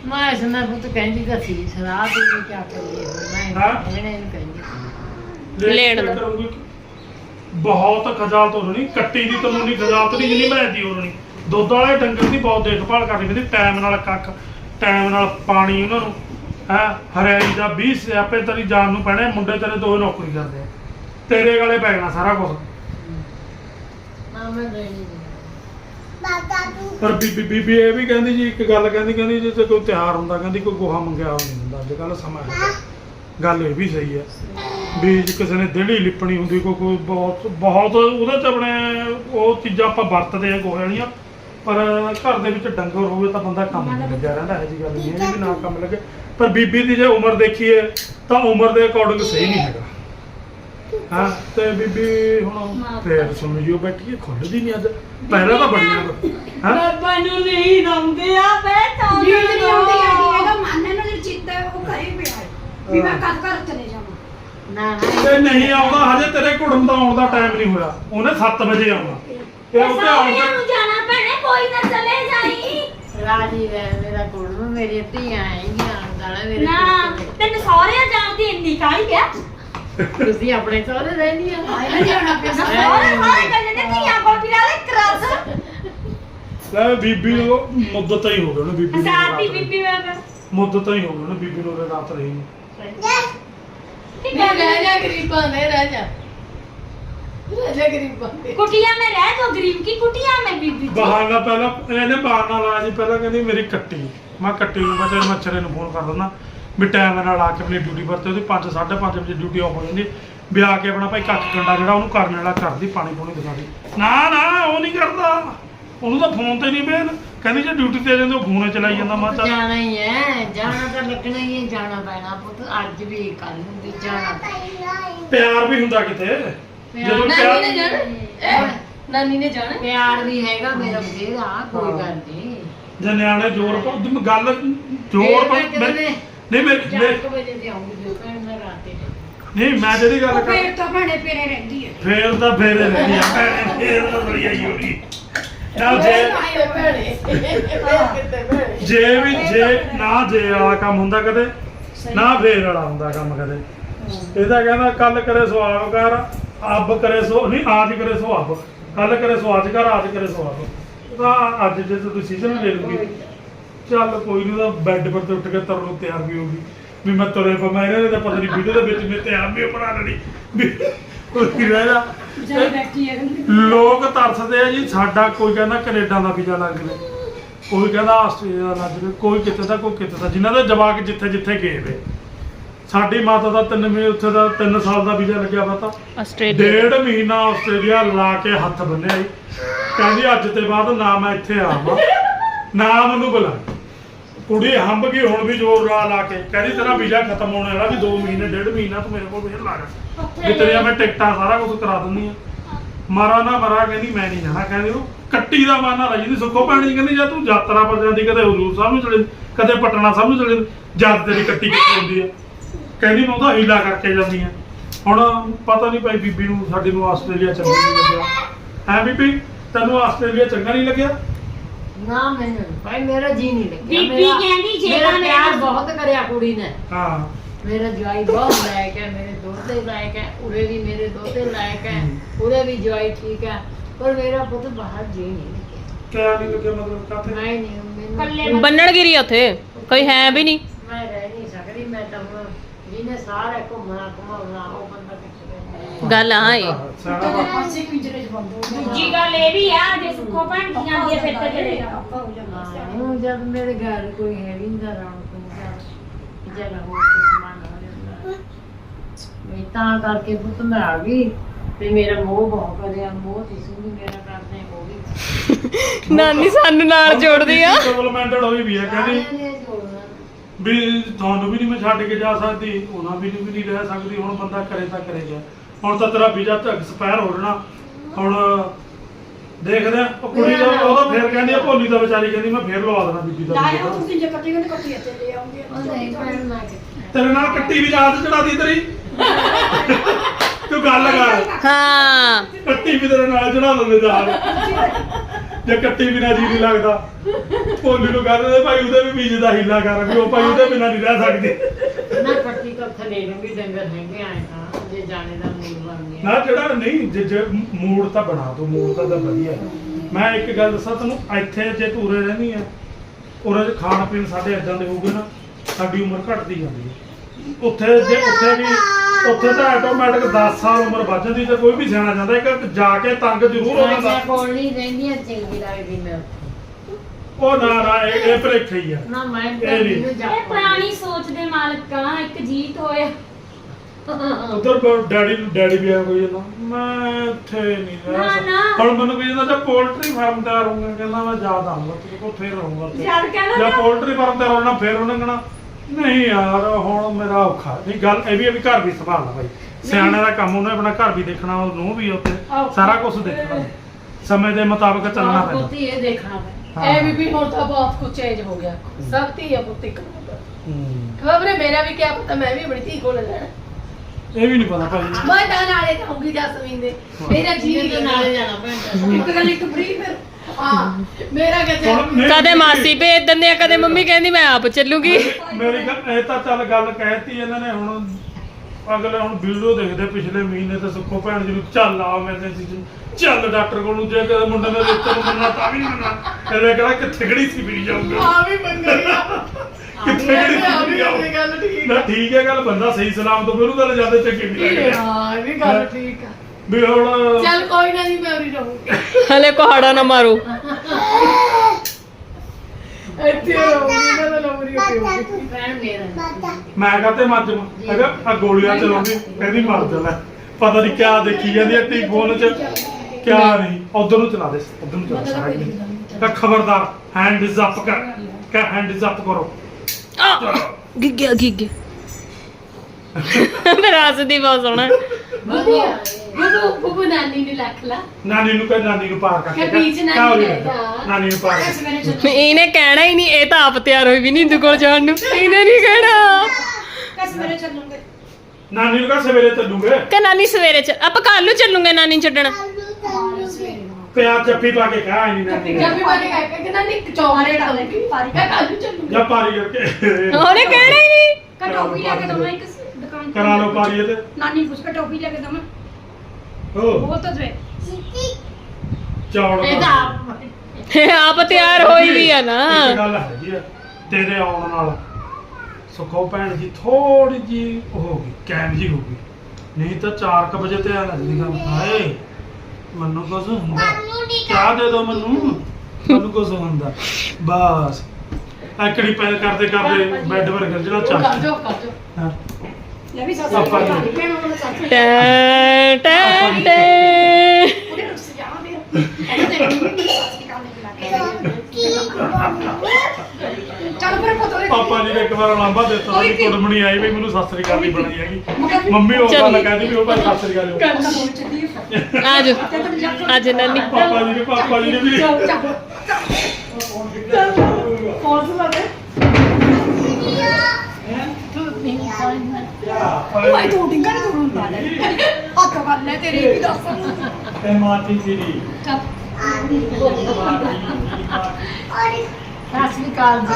ਮੈਂ ਇਸ ਨਾਲ ਪੁੱਤ ਕਹਿੰਦੀ ਤਾਂ ਸੀ ਸਲਾਹ ਤੇ ਵੀ ਕੀ ਕਰੀਏ ਮੈਂ ਹਾਂ? ਇਹਨੇ ਇਹਨੂੰ ਕਹਿੰਦੀ। ਲੈਣ ਦਾ। ਕਰੂੰਗੀ। ਬਹੁਤ ਖਜਾਲਤ ਹੋਣੀ ਕੱਟੀ ਦੀ ਤੈਨੂੰ ਨਹੀਂ ਖਜਾਲਤ ਨਹੀਂ ਜਿੰਨੀ ਮੈਂ ਦੀ ਹੋਣੀ ਦੁੱਧ ਵਾਲੇ ਡੰਗਰ ਦੀ ਬਹੁਤ ਦੇਖਭਾਲ ਕਰਨੀ ਪੈਂਦੀ ਟਾਈਮ ਨਾਲ ਕੱਖ ਟਾਈਮ ਨਾਲ ਪਾਣੀ ਉਹਨਾਂ ਨੂੰ ਹੈ? ਹਰਿਆਈ ਦਾ 20 ਸਿਆਪੇ ਤੇਰੀ ਜਾਨ ਨੂੰ ਪੈਣੇ ਮੁੰਡੇ ਤੇਰੇ ਦੋਵੇਂ ਨੌਕਰੀ ਕਰਦੇ ਆ। ਤੇਰੇ ਗਲੇ ਪੈ ਜਾਣਾ ਸਾਰਾ ਕੁਝ ਨਾ ਮੈਂ ਨਹੀਂ ਪਰ ਬੀਬੀ ਬੀਬੀ ਇਹ ਵੀ ਕਹਿੰਦੀ ਜੀ, ਇੱਕ ਗੱਲ ਕਹਿੰਦੀ ਕਹਿੰਦੀ ਜੇ ਤੇ ਕੋਈ ਤਿਉਹਾਰ ਹੁੰਦਾ, ਕਹਿੰਦੀ ਕੋਈ ਗੋਹਾ ਮੰਗਿਆ ਹੋਇਆ ਨਹੀਂ ਹੁੰਦਾ, ਅੱਜ ਕੱਲ ਸਮਾਂ ਹੈ ਗੱਲ ਇਹ ਵੀ ਸਹੀ ਹੈ ਵੀ ਜੇ ਕਿਸੇ ਨੇ ਦੇੜੀ ਲਿਪਣੀ ਹੁੰਦੀ, ਕੋਈ ਕੋਈ ਬਹੁਤ ਬਹੁਤ ਉਹਦੇ ਚ ਆਪਣੇ ਉਹ ਚੀਜ਼ਾਂ ਆਪਾਂ ਵਰਤਦੇ ਆ ਗੋਹੇ ਵਾਲੀਆਂ, ਪਰ ਘਰ ਦੇ ਵਿੱਚ ਡੰਗਰ ਹੋਵੇ ਤਾਂ ਬੰਦਾ ਕੰਮ ਨਹੀਂ ਲੱਗਿਆ ਰਹਿੰਦਾ, ਇਹ ਜੀ ਗੱਲ ਨਹੀਂ ਹੈ, ਵੀ ਨਾ ਕੰਮ ਲੱਗੇ। ਪਰ ਬੀਬੀ ਦੀ ਜੇ ਉਮਰ ਦੇਖੀਏ, ਤਾਂ ਉਮਰ ਦੇ ਅਕੋਰਡਿੰਗ ਸਹੀ ਨਹੀਂ ਹੈਗਾ। ਹਾਂ। ਤੇ ਬੀਬੀ ਹੁਣ ਫੇਰ ਸੁਣ ਜਿਓ ਬੈਠੀ ਹੈ ਖੁੱਲਦੀ ਨਹੀਂ ਅੱਜ। ਪਹਿਲਾਂ ਤਾਂ ਬੜੀਆਂ ਹਾਂ। ਬਾਬਾ ਨੂੰ ਨਹੀਂ ਰੰਦੇ ਆ ਤਾਂ ਨੀਂਦ ਨਹੀਂ ਆਉਂਦੀ ਹੈਗੀ ਇਹਦਾ ਮਨ ਇਹਨਾਂ ਦੇ ਚਿੱਤ ਹੈ ਉਹ ਘਰੇ ਪਿਆ ਹੈ। ਵੀ ਮੈਂ ਕਦ ਘਰ ਚਲੇ ਜਾਵਾਂ। ਨਾ ਨਾ। ਤੇ ਨਹੀਂ ਆਉਂਦਾ ਹਜੇ ਤੇਰੇ ਕੁੜਮ ਦਾ ਆਉਣ ਦਾ ਟਾਈਮ ਨਹੀਂ ਹੋਇਆ। ਉਹਨੇ 7 ਵਜੇ ਆਉਣਾ। ਤੇ ਉੱਤੇ ਆਉਣ ਸਹੁਰਿਆਂ ਦਾ ਨੂੰ ਜਾਣਾ ਭੈਣੇ ਕੋਈ ਨਾ ਚਲੇ ਜਾਈ। ਰਾਜੀ ਰਹਿ ਮੇਰਾ ਕੁੜਮ ਮੇਰੀ ਧੀਆਂ ਆਏਗੀਆਂ ਦਾਣਾ ਮੇਰੇ ਨਾ ਤੈਨੂੰ ਸਹੁਰਿਆਂ ਜਾਣ ਦੀ ਇੰਨੀ ਕਾਹਲੀ ਨੇ। ਤੁਸੀਂ ਆਪਣੇ ਸਹੁਰੇ ਰਹਿੰਦੀ ਆ। ਆਇਆ ਨਹੀਂ ਆਉਣਾ ਪਿਆ ਸਾਰੇ ਸਾਰੇ ਕਹਿੰਦੇ ਨੇ ਧੀਆਂ ਕੋਲ ਪਿਲਾ ਲੈ ਕਰਸ। ਲੈ ਬੀਬੀ ਨੂੰ ਮੁੱਦਤ ਹੀ ਹੋ ਗਈ ਉਹਨੂੰ ਬੀਬੀ ਨੂੰ ਸਾਡੀ ਰਾਤ ਰਹੀ। ਬੀਬੀ ਮੈਂ ਬਸ ਮੁੱਦਤ ਹੀ ਹੋ ਗਈ ਉਹਨੂੰ ਬੀਬੀ ਨੂੰ ਉਹਦੇ ਰਾਤ ਰਹੀ ਨੂੰ। ਠੀਕ ਹੈ। ਰਹਿ ਜਾ ਗਰੀਬਾਂ ਦੇ ਰਹਿ ਜਾ। ਰਹਿ ਜਾ ਗਰੀਬਾਂ ਦੇ। कुटिया में रह तो गरीब की कुटिया में बीबी जी। ਬਹਾਨਾ ਪਹਿਲਾਂ ਇਹਨੇ ਬਹਾਨਾ ਲਾਇਆ ਜੀ ਪਹਿਲਾਂ ਕਹਿੰਦੀ ਮੇਰੀ ਕੱਟੀ। ਮੈਂ ਕਿਹਾ ਕੱਟੀ ਨੂੰ ਮੈਂ ਚਲ ਮੱਛਰੇ ਨੂੰ ਫੋਨ ਕਰ ਦਿੰਦਾ। ਵੀ ਟਾਈਮ ਨਾਲ ਆ ਕੇ ਆਪਣੀ ਡਿਊਟੀ ਪਰ ਤੇ ਉਹਦੀ 5 5:30 ਵਜੇ ਡਿਊਟੀ ਆਫ ਹੋ ਜਾਂਦੀ। ਵੀ ਆ ਕੇ ਆਪਣਾ ਭਾਈ ਕੱਖ ਕੰਡਾ ਜਿਹੜਾ ਉਹਨੂੰ ਕਰਨ ਵਾਲਾ ਕਰਦੀ ਪਾਣੀ ਪੂਣੀ ਦਿਖਾ ਦੀ। ਨਾ ਨਾ ਉਹ ਨਹੀਂ ਕਰਦਾ। ਉਹਨੂੰ ਤਾਂ ਫੋਨ ਤੇ ਨਹੀਂ ਬੇਨ ਕਹਿੰਦੀ ਜੇ ਡਿਊਟੀ ਤੇ ਜਾਂਦੇ ਉਹ ਫੋਨੇ ਚਲਾਈ ਜਾਂਦਾ ਮੈਂ ਤਾਂ ਜਾਣਾ ਹੀ ਹੈ ਜਾਣਾ ਤਾਂ ਲੱਗਣਾ ਹੀ ਹੈ ਜਾਣਾ ਪੈਣਾ ਪੁੱਤ। ਅੱਜ ਵੀ ਕੱਲ ਨੂੰ ਵੀ ਜਾਣਾ ਪਿਆਰ ਵੀ ਹੁੰਦਾ ਕਿਤੇ। ਜਦੋਂ ਪਿਆਰ ਨੇ ਜਾਣਾ? ਨਾਨੀ ਨੇ ਜਾਣਾ? ਪਿਆਰ ਵੀ ਹੈਗਾ ਮੇਰਾ ਬਥੇਰਾ ਕੋਈ ਗੱਲ ਨਹੀਂ। ਜੇ ਨਿਆਣੇ ਜ਼ੋਰ ਪਾ ਜਿਵੇਂ ਗੱਲ ਜ਼ੋਰ ਪਾ ਨਹੀਂ ਮੇਰੇ ਚਾਰ ਮੇਰੇ- ਕੁ ਵਜੇ ਤੇ ਆਉਂਗੀ ਜੋ ਭੈਣ ਮੈਂ ਰਾਤੇ ਨਹੀਂ ਮੈਂ ਜਿਹੜੀ ਗੱਲ ਕਰ ਫੇਰ ਤਾਂ ਭੈਣੇ ਪੇਰੇ ਰਹਿੰਦੀ ਹੈ ਫੇਰ ਤਾਂ ਫੇਰ ਰਹਿੰਦੀ ਆ ਭੈਣੇ ਫੇਰ ਤਾਂ ਬੜੀ ਆਈ ਹੋਣੀ। ਨਾ ਜੇ ਜੇ ਵੀ ਜੇ ਨਾ ਜੇ ਵਾਲਾ ਕੰਮ ਹੁੰਦਾ ਕਦੇ ਨਾ ਫੇਰ ਵਾਲਾ ਹੁੰਦਾ ਕੰਮ ਕਦੇ। ਇਹਦਾ ਕਹਿੰਦਾ ਕੱਲ ਕਰੇ ਸੋ ਆਪ ਕਰ ਅੱਬ ਕਰੇ ਸੋ ਨਹੀਂ ਆਜ ਕਰੇ ਸੋ ਅੱਬ। ਕੱਲ ਕਰੇ ਸੋ ਅੱਜ ਕਰ ਅੱਜ ਕਰੇ ਸੋ ਅੱਬ। ਉਹਦਾ ਅੱਜ ਜੇ ਤੂੰ ਡਿਸੀਜਨ ਲੈ ਲੂਗੀ ਚੱਲ ਕੋਈ ਨਹੀਂ ਉਹਦਾ ਬੈੱਡ ਪਰ ਤੇ ਉੱਠ ਕੇ ਤੁਰਨ ਨੂੰ ਤਿਆਰ ਵੀ ਹੋਊਗੀ ਵੀ ਮੈਂ ਤੁਰੇ ਪਾ ਮੈਂ ਇਹਨਾਂ ਦੇ ਤਾਂ ਪਤਾ ਨਹੀਂ ਵੀਡੀਓ ਦੇ ਵਿੱਚ ਮੈਂ ਤਿਆਰ ਵੀ ਬਣਾ ਲੈਣੀ। ਵੀ ਕੋਈ ਰਹਿ ਜਾ ਜਦ ਬੈਠੀ ਹੈ ਲੋਕ ਤਰਸਦੇ ਆ ਜੀ ਸਾਡਾ ਕੋਈ ਕਹਿੰਦਾ ਕੈਨੇਡਾ ਦਾ ਵੀਜ਼ਾ ਲੱਗ ਰਿਹਾ। ਕੋਈ ਕਹਿੰਦਾ ਆਸਟ੍ਰੇਲੀਆ ਦਾ ਲੱਗ ਰਿਹਾ ਕੋਈ ਕਿਤੇ ਦਾ ਕੋਈ ਕਿਤੇ ਦਾ। ਜਿਨ੍ਹਾਂ ਦੇ ਜਵਾਕ ਜਿੱਥੇ ਜਿੱਥੇ ਗਏ ਵੇ। ਸਾਡੀ ਮਾਤਾ ਦਾ ਤਿੰਨ ਮਹੀਨੇ ਉੱਥੇ ਦਾ 3 ਸਾਲ ਦਾ ਵੀਜ਼ਾ ਲੱਗਿਆ ਪਤਾ ਆਸਟ੍ਰੇਲੀਆ। ਡੇਢ ਮਹੀਨਾ ਆਸਟ੍ਰੇਲੀਆ ਲਾ ਕੇ ਹੱਥ ਬੰਨਿਆ ਜੀ। ਕਹਿੰਦੀ ਅੱਜ ਤੇ ਬਾਅਦ ਨਾ ਮੈਂ ਇੱਥੇ ਆਵਾਂ ਨਾ ਮੈਨੂੰ ਬੁਲਾ ਕੁੜੀ ਹੰਬ ਗਈ ਹੁਣ ਵੀ ਜ਼ੋਰ ਲਾ ਲਾ ਕੇ ਕਹਿੰਦੀ ਤੇਰਾ ਵੀਜ਼ਾ ਖਤਮ ਹੋਣ ਵਾਲਾ ਵੀ 2 ਮਹੀਨੇ ਡੇਢ ਮਹੀਨਾ ਤੂੰ ਮੇਰੇ ਕੋਲ ਵੇਰ ਲਾ ਜਾ ਵੀ ਤੇਰੀਆਂ ਮੈਂ ਟਿਕਟਾਂ ਸਾਰਾ ਕੁਝ ਕਰਾ ਦਿੰਦੀ ਆ। ਮਾਰਾ ਨਾ ਮਰਾ ਕਹਿੰਦੀ ਮੈਂ ਨਹੀਂ ਜਾਣਾ ਕਹਿੰਦੀ ਉਹ ਕੱਟੀ ਦਾ ਮਾਨਾ ਰਹੀ ਨਹੀਂ ਸੁੱਕੋ ਪਾਣੀ ਕਹਿੰਦੀ ਜਾਂ ਤੂੰ ਯਾਤਰਾ ਪਰ ਜਾਂਦੀ ਕਦੇ ਹਜ਼ੂਰ ਸਾਹਿਬ ਨੂੰ ਚਲੇ ਕਦੇ ਪਟਨਾ ਸਾਹਿਬ ਨੂੰ ਚਲੇ ਜਦ ਤੇਰੀ ਕੱਟੀ ਕਿੱਥੇ ਹੁੰਦੀ ਆ। ਕਹਿੰਦੀ ਮੈਂ ਉਹਦਾ ਹੀਲਾ ਕਰਕੇ ਜਾਂਦੀ ਆ। ਹੁਣ ਪਤਾ ਨਹੀਂ ਭਾਈ ਬੀਬੀ ਨੂੰ ਸਾਡੀ ਨੂੰ ਆਸਟ੍ਰੇਲੀਆ ਚੰਗਾ ਨਹੀਂ ਲੱਗਿਆ। ਹੈ ਬੀਬੀ ਤੈਨੂੰ ਆਸਟ੍ਰੇਲੀਆ ਚੰਗਾ ਨਹੀਂ ਲੱਗਿਆ? ਨਾ ਮੈਨੂੰ ਭਾਈ ਮੇਰਾ ਜੀ ਨਹੀਂ ਲੱਗਿਆ। ਬੀਬੀ ਮੇਰਾ- ਕਹਿੰਦੀ ਜੇ ਮੇਰਾ ਤਾਂ ਮੈਂ- ਪਿਆਰ ਬਹੁਤ ਕਰਿਆ ਕੁੜੀ ਨੇ। ਹਾਂ। ਮੇਰਾ ਜਵਾਈ ਬਹੁਤ ਲਾਇਕ ਹੈ ਮੇਰੇ ਦੋਤੇ ਲਾਇਕ ਹੈ ਉਰੇ ਵੀ ਮੇਰੇ ਦੋਤੇ ਲਾਇਕ ਹੈ ਉਰੇ ਵੀ ਜਵਾਈ ਠੀਕ ਹੈ ਪਰ ਮੇਰਾ ਪੁੱਤ ਬਾਹਰ ਜੀ ਨਹੀਂ ਲੱਗਿਆ। ਕਿਆ ਨਹੀਂ ਲੱਗਿਆ ਮਤਲਬ ਕਾਥੇ ਮੈਂ ਨਹੀਂ ਮੈਨੂੰ ਕੱਲੇ ਬੰਨਣ ਗਿਰੀ ਉੱਥੇ। ਕੋਈ ਹੈ ਵੀ ਨਹੀਂ ਮੈਂ ਰਹਿ ਨਹੀਂ ਸਕਦੀ ਮੈਂ ਤਾਂ ਹੁਣ ਜਿਹਨੇ ਸਾਰੇ ਘੁੰਮਣਾ ਘੁਮਾਉਣਾ ਉਹ ਬੰਦਾ ਗੱਲ ਆ ਏ ਸਿਆਣਾ ਵਾ। ਪਾਸੇ ਪਿੰਜਰੇ ਚ ਬੰਦ ਹੋ ਗਿਆ ਦੂਜੀ ਗੱਲ ਇਹ ਵੀ ਆ ਜੇ ਸੁੱਖੋ ਭੈਣ ਦੀ ਜਾਂਦੀ ਹੈ ਫਿਰ ਤਾਂ ਚਲੇ ਆਪਾਂ ਹੋ ਜਾਂਦਾ ਹਾਂ, ਹੁਣ ਜਦ ਮੇਰੇ ਘਰ ਕੋਈ ਹੈ ਵੀ ਨਹੀਂ ਹੋਰ ਹੋ ਜਾਂਦਾ ਮੈਂ ਤਾਂ ਕਰਕੇ ਪੁੱਤ ਮੈਂ ਆ ਗਈ ਤੇ ਮੇਰਾ ਮੋਹ ਬਹੁਤ ਕਰਿਆ ਮੋਹ ਤੇ ਸੁਣੀ ਮੇਰਾ ਕਰਦੇ ਉਹ ਵੀ। ਨਾਨੀ ਸਾਨੂੰ ਨਾਲ ਜੋੜਦੀ ਆ। ਡਿਵੈਲਪਮੈਂਟਡ ਹੋਈ ਵੀ ਹੈ ਕਹਿੰਦੀ ਆਇਆ ਨੇ ਜੋੜਨਾ। ਵੀ ਤੁਹਾਨੂੰ ਵੀ ਨਹੀਂ ਮੈਂ ਛੱਡ ਕੇ ਜਾ ਸਕਦੀ ਉਹਨਾਂ ਵੀ ਨਹੀਂ ਵੀ ਨਹੀਂ ਰਹਿ ਸਕਦੀ ਹੁਣ ਬੰਦਾ ਕਰੇ ਤਾਂ ਕਰੇ ਹੁਣ ਤਾਂ ਤੇਰਾ ਵੀਜ਼ਾ ਤਾਂ ਐਕਸਪਾਇਰ ਹੋ ਜਾਣਾ। ਹੁਣ ਦੇਖਦੇ ਆ ਉਹ ਕੁੜੀ ਦਾ ਉਹਦਾ ਫੇਰ ਕਹਿੰਦੀ ਆ ਭੋਲੀ ਦਾ ਵਿਚਾਰੀ ਕਹਿੰਦੀ ਮੈਂ ਫੇਰ ਲਵਾ ਦੇਣਾ ਬੀਬੀ ਦਾ ਲਾਇਆ ਵੀਜ਼ਾ। ਤੁਸੀਂ ਜੇ ਕੱਟੀ ਗਏ ਕੱਟੀ ਇੱਥੇ ਲੈ ਆਉਂਗੇ। ਉਹ ਨਹੀਂ ਮੈਂ ਕਿੱਥੇ? ਤੇਰੇ ਨਾਲ ਕੱਟੀ ਵੀ ਯਾਦ ਚੜਾਦੀ ਤੇਰੀ। ਤੂੰ ਗੱਲ ਕਰ। ਹਾਂ। ਕੱਟੀ ਵੀ ਤੇਰੇ ਨਾਲ ਚੜਾ ਦਿੰਦੇ ਜਾ ਜੇ ਕੱਟੀ ਬਿਨਾ ਜੀ ਨਹੀਂ ਲੱਗਦਾ। ਭੋਲੀ ਨੂੰ ਕਹਿੰਦੇ ਭਾਈ ਉਹਦੇ ਵੀ ਬੀਜ ਦਾ ਹੀਲਾ ਕਰ ਵੀ ਉਹ ਭਾਈ ਉਹਦੇ ਬਿਨਾ ਨਹੀਂ ਰਹਿ ਸਕਦੀ। ਨਾ ਪੱਟੀ ਤੋਂ ਥਲੇ ਨੂੰ ਵੀ ਡੰਗਰ ਹੈਗੇ ਆਏ ਤਾਂ ਜੇ ਜਾਣੇ ਦਾ ਮੂਡ ਬਣ ਗਿਆ। ਨਾ ਜਿਹੜਾ ਨਹੀਂ ਜੇ ਜੇ ਮੂਡ ਤਾਂ ਬਣਾ ਦੋ ਮੂਡ ਤਾਂ ਤਾਂ ਵਧੀਆ ਹੈ। ਮੈਂ ਇੱਕ ਗੱਲ ਦੱਸਾਂ ਤੈਨੂੰ ਇੱਥੇ ਜੇ ਉਰੇ ਰਹਿੰਦੀ ਹੈ ਉਰੇ ਖਾਣ ਪੀਣ ਸਾਡੇ ਇਦਾਂ ਦੇ ਹੋਊਗੇ ਨਾ ਸਾਡੀ ਉਮਰ ਘਟਦੀ ਜਾਂਦੀ ਹੈ। ਉੱਥੇ ਜੇ ਉੱਥੇ ਵੀ ਉੱਥੇ ਤਾਂ ਆਟੋਮੈਟਿਕ 10 ਸਾਲ ਉਮਰ ਵੱਧ ਜਾਂਦੀ ਤੇ ਕੋਈ ਵੀ ਸਿਆਣਾ ਜਾਂਦਾ ਇੱਕ ਜਾ ਕੇ ਤੰਗ ਜ਼ਰੂਰ ਹੋ ਜਾਂਦਾ ਮੈਂ ਕੋਲ ਨਹੀਂ ਰਹਿੰਦੀਆਂ ਚੰਗੀ ਲੱਗਦੀ ਮੈਂ ਉਹ ਨਾ ਨਾ ਇਹ ਇਹ ਭੁਲੇਖਾ ਹੀ ਆ ਨਾ ਮੈਂ ਇਹ ਨਹੀਂ। ਜਾ ਇਹ ਪੁਰਾਣੀ ਸੋਚ ਦੇ ਮਾਲਕਾਂ ਇੱਕ ਜੀਤ ਹੋਇਆ ਉਧਰ ਡੈਡੀ ਨੂੰ ਡੈਡੀ ਵੀ ਆ ਕੋਈ ਜਾਂਦਾ ਮੈਂ ਇੱਥੇ ਨਹੀਂ ਰਹਿ ਨਾ, ਸਕਦਾ ਨਾ। ਹੁਣ ਮੈਨੂੰ ਕੋਈ ਜਾਂਦਾ ਜੇ ਪੋਲਟਰੀ ਫਾਰਮ ਤੇ ਰਹੂੰਗਾ ਕਹਿੰਦਾ ਮੈਂ ਯਾਦ ਆਉਂਗਾ ਕੋਲ ਫੇਰ ਰਹੂੰਗਾ ਉੱਥੇ। ਯਾਦ ਕਹਿੰਦਾ ਜਾਂ ਨਾ। ਪੋਲਟਰੀ ਫਾਰਮ ਤੇ ਰਹਿਣਾ ਫੇਰ ਉਹਨੇ ਕਹਣਾ ਨਹੀਂ ਯਾਰ ਹੁਣ ਮੇਰਾ ਔਖਾ। ਨਹੀਂ ਗੱਲ ਇਹ ਵੀ ਹੈ ਵੀ ਘਰ ਵੀ ਸੰਭਾਲਣਾ ਭਾਈ ਸਿਆਣੇ ਦਾ ਕੰਮ ਉਹਨੇ ਆਪਣਾ ਘਰ ਵੀ ਦੇਖਣਾ ਉਹਨੂੰ ਵੀ ਉੱਥੇ। ਸਾਰਾ ਕੁਝ ਦੇਖਣਾ। ਸਮੇਂ ਦੇ ਮੁਤਾਬਕ ਚੱਲਣਾ ਪੈਂਦਾ। ਪੁੱਤੀ ਇਹ ਦੇਖਣਾ ਪੈਂਦਾ। ਹਾਂ। ਇਹ ਬੀਬੀ ਹੁਣ ਤਾਂ ਬਹੁਤ ਕੁਝ ਚੇਂਜ ਹੋ ਗਿਆ। ਸਭ ਧੀ ਆ ਪੁੱਤ ਇੱਕ। ਹੂੰ। ਖਬਰੇ ਮੇਰਾ ਵੀ ਕਿਆ ਪਤਾ ਮੈਂ ਵੀ ਆਪਣੀ ਧੀ ਕੋਲ ਲੈਣਾ ਇਹ ਵੀ ਨਹੀਂ ਪਤਾ ਭਾਈ। ਮੈਂ ਤਾਂ ਨਾਲੇ ਜਾਊਂਗੀ ਜਸਮੀਨ ਦੇ। ਮੇਰਾ ਜੀ ਜਿਹਦੇ ਨਹੀਂ ਨਾਲੇ ਨਾਲੇ ਜਾਣਾ ਪੈਂਦਾ ਇੱਕ ਗੱਲ ਇੱਕ ਫਰੀ ਫਿਰ। ਹਾਂ ਮੇਰਾ ਕਿਆ ਹੁਣ ਨਹੀਂ- ਕਦੇ ਮਾਸੀ ਭੇਜ ਦਿੰਦੇ ਆ ਕਦੇ ਮੰਮੀ ਕਹਿੰਦੀ ਮੈਂ ਆਪ ਚੱਲੂਗੀ। ਮੇਰੀ ਗੱਲ ਇਹ ਤਾਂ ਚੱਲ ਗੱਲ ਕਹਿਤੀ ਇਹਨਾਂ ਨੇ ਹੁਣ। ਅਗਲੇ ਹੁਣ ਵੀਡੀਓ ਦੇਖਦੇ ਪਿਛਲੇ ਮਹੀਨੇ ਤੇ ਸੁੱਖੋ ਭੈਣ ਜੀ ਨੂੰ ਚੱਲ ਆ ਮੇਰੇ ਸੀ ਚੱਲ ਡਾਕਟਰ ਕੋਲ ਨੂੰ ਜੇ ਕਦੇ ਮੁੰਡੇ ਨੇ ਰਿਸ਼ਤੇ ਨੂੰ ਮੰਨਣਾ ਤਾਂ ਵੀ ਨਹੀਂ ਮੰਨਣਾ। ਇਹਨੇ ਕਿਹੜਾ ਕਿੱਥੇ ਖੜੀ ਸੀ ਵੀ ਜਾਊਗਾ? ਆ ਵੀ ਮੰਗਣੀ ਆ। ਕਿੱਥੇ ਆ ਜਾਊਗਾ ਗੱਲ ਠੀਕ ਨਾ ਠੀਕ ਹੈ ਗੱਲ ਬੰਦਾ ਸਹੀ ਸਲਾਮ ਤੋਂ ਫਿਰ ਉਹਦਾ ਜਾਂਦੇ ਚੰਗੇ ਨਹੀਂ ਲੱਗਦੇ। ਹਾਂ ਇਹ ਵੀ ਗੱਲ ਠੀਕ ਆ। ਵੀ ਹੁਣ ਚੱਲ ਕੋਈ ਨਾ ਜੀ ਮੈਂ ਉਰੀ ਰਹੂੰਗੀ ਹਲੇ ਕੋਹਾੜਾ ਨਾ ਮਾਰੋ। ਇੱਥੇ ਰਹੂੰਗੀ ਮੈਂ ਤਾਂ ਨੌਕਰੀ ਹੋਊਗੀ ਭੈਣ ਮੇਰਾ ਮੈਂ ਕਹਤੇ ਮੱਝ ਹੈਗਾ ਆ ਗੋਲੀਆਂ ਚਲਾਉਂਦੀ ਕਹਿੰਦੀ ਮਰ ਜਾਣਾ ਪਤਾ ਨਹੀਂ ਕਿਆ ਦੇਖੀ ਜਾਂਦੀ ਹੈ ਟੀ ਫੋਨ 'ਚ। ਕਿਆ ਨਹੀਂ ਉਧਰ ਨੂੰ ਚਲਾ ਦੇ ਉਧਰ ਨੂੰ ਚਲਾ। ਕਹ ਖਬਰਦਾਰ ਹੈਂਡ ਇਜ਼ ਅਪ ਕਰ ਕਹ ਹੈਂਡ ਇਜ਼ ਅਪ ਕਰੋ। ਗਿੱਗਿਆ ਗਿੱਗੇ। ਮੇਰਾ ਹੱਸਦੀ ਬਹੁਤ ਸੋਹਣਾ। ਵਧੀਆ ਬੁੱਬੂ ਬੁੱਬੂ ਨਾਨੀ ਨੇ ਲੱਖ ਲਾ। ਨਾਨੀ ਨੂੰ ਕਹ ਨਾਨੀ ਨੂੰ ਪਾਰ ਕਰ ਕਿ ਨਾਨੀ। ਨਾਨੀ ਨੂੰ ਪਾਰ ਸਵੇਰੇ ਚੱਲ ਇਹਨੇ ਕਹਿਣਾ ਹੀ ਨਹੀਂ ਇਹ ਤਾਂ ਆਪ ਤਿਆਰ ਹੋਈ ਵੀ ਨਹੀਂ ਇੰਦੂ ਕੋਲ ਜਾਣ ਨੂੰ। ਇਹਨੇ ਨਹੀਂ ਕਹਿਣਾ। ਕਸ ਚੱਲੂਗੇ। ਨਾਨੀ ਨੂੰ ਕਹ ਸਵੇਰੇ ਚੱਲੂਗੇ। ਕਿ ਨਾਨੀ ਸਵੇਰੇ ਚ ਆਪਾਂ ਕੱਲ ਨੂੰ ਚੱਲੂਗੇ ਨਾਨੀ ਨੂੰ ਛੱਡਣ। ਪਿਆਰ ਜੱਫੀ ਪਾ ਕੇ ਕਹਾ ਨਹੀਂ ਨਾ ਜਦ ਵੀ ਬਾਰੇ ਕਹਿ ਕੇ ਕਹਿੰਦਾ ਨਿੱਕ ਚੌਕਲੇਟ ਆਉਂਗੀ ਪਾਰੀ ਕਾ ਕੱਲ ਚੱਲੂ ਜਾਂ ਪਾਰੀ ਕਰਕੇ। ਉਹਨੇ ਕਹਿਣਾ ਹੀ ਨਹੀਂ। ਕਟੋਪੀ ਲੈ ਕੇ ਦਵਾਂ ਇੱਕ ਦੁਕਾਨ ਕਰਾ ਲਓ ਪਾਰੀ ਇਹਦੇ ਨਾਨੀ ਪੁੱਛ ਕਟੋਪੀ ਲੈ ਕੇ ਦਵਾਂ? ਹੋ। ਉਹ ਤਾਂ ਦੇ ਚੌੜ ਇਹ ਬਣਾ। ਤਾਂ ਆਪ ਤਿਆਰ ਹੋਈ ਵੀ ਆ ਨਾ। ਇੱਕ ਗੱਲ ਹੈਗੀ ਆ ਤੇਰੇ ਆਉਣ ਨਾਲ। ਸੁਖੋ ਭੈਣ ਜੀ ਥੋੜੀ ਜੀ ਹੋ ਗਈ ਕੈਮ ਜੀ ਹੋ ਗਈ। ਨਹੀਂ ਤਾਂ 4:00 ਵਜੇ ਤੇ ਆ ਲੱਗਦੀ ਗੱਲ। ਹਾਏ। ਮੈਨੂੰ ਕੁਝ ਹੁੰਦਾ? ਚਾਹ ਦੇ ਦੋ ਮੈਨੂੰ। ਮੈਨੂੰ ਕੁਝ ਹੁੰਦਾ। ਬਸ। ਐਕੜੀ ਪੈਰ ਕਰਦੇ ਕਰਦੇ ਬੈੱਡ ਪਰ ਗਿਰ ਜਾਣਾ ਕਰ ਚਾਹ ਜੋ ਕਰ ਜੋ। ਹਾਂ। ਲੈ ਵੀ ਸੱਸ ਪਾਪਾ ਜੀ। ਦੀ ਭੈਣ ਉਹਨੂੰ ਸੱਸ ਟੈ ਟੈ ਟੈ ਉਹਦੇ ਸੱਸ ਦੀ ਕੰਮ ਨਹੀਂ ਚੱਲ ਫਿਰ ਪੁੱਤ ਪਾਪਾ ਜੀ ਨੇ ਇੱਕ ਵਾਰ ਲਾਂਬਾ ਦਿੱਤਾ ਸੀ ਕੁੜਮਣੀ ਆਈ ਵੀ ਮੈਨੂੰ ਸਤਿ ਸ੍ਰੀ ਅਕਾਲ ਨਹੀਂ ਬਣੀ ਹੈਗੀ। ਮੰਮੀ ਉਹ ਚਲੋ। ਗੱਲ ਕਹਿੰਦੀ ਵੀ ਉਹ ਭਾਈ ਸਤਿ ਸ੍ਰੀ ਅਕਾਲ ਹੀ ਹੋਊ। ਕੰਮ ਹੋ ਚੱਲੀ ਆਜੋ। ਤੇ ਤੂੰ ਜਾ ਅੱਜ ਨਾਨੀ। ਪਾਪਾ ਜੀ ਨੇ ਪਾਪਾ ਜੀ ਨੇ ਵੀ ਚੱਲ ਚੱਲ ਫੋਨ ਸੁਣਾ ਦੇ। ਭਾਈ ਤੂੰ ਡਿੰਗਾ ਨਹੀਂ ਤੂੰ ਹੁੰਦਾ ਲੈ। ਹੱਥ ਵੱਲ ਲੈ ਤੇਰੀ ਵੀ ਦੱਸ। ਤੇ ਮਾਤੀ ਤੇਰੀ ਚੱਲ। ਸਤਿ ਸ੍ਰੀ ਅਕਾਲ ਜੀ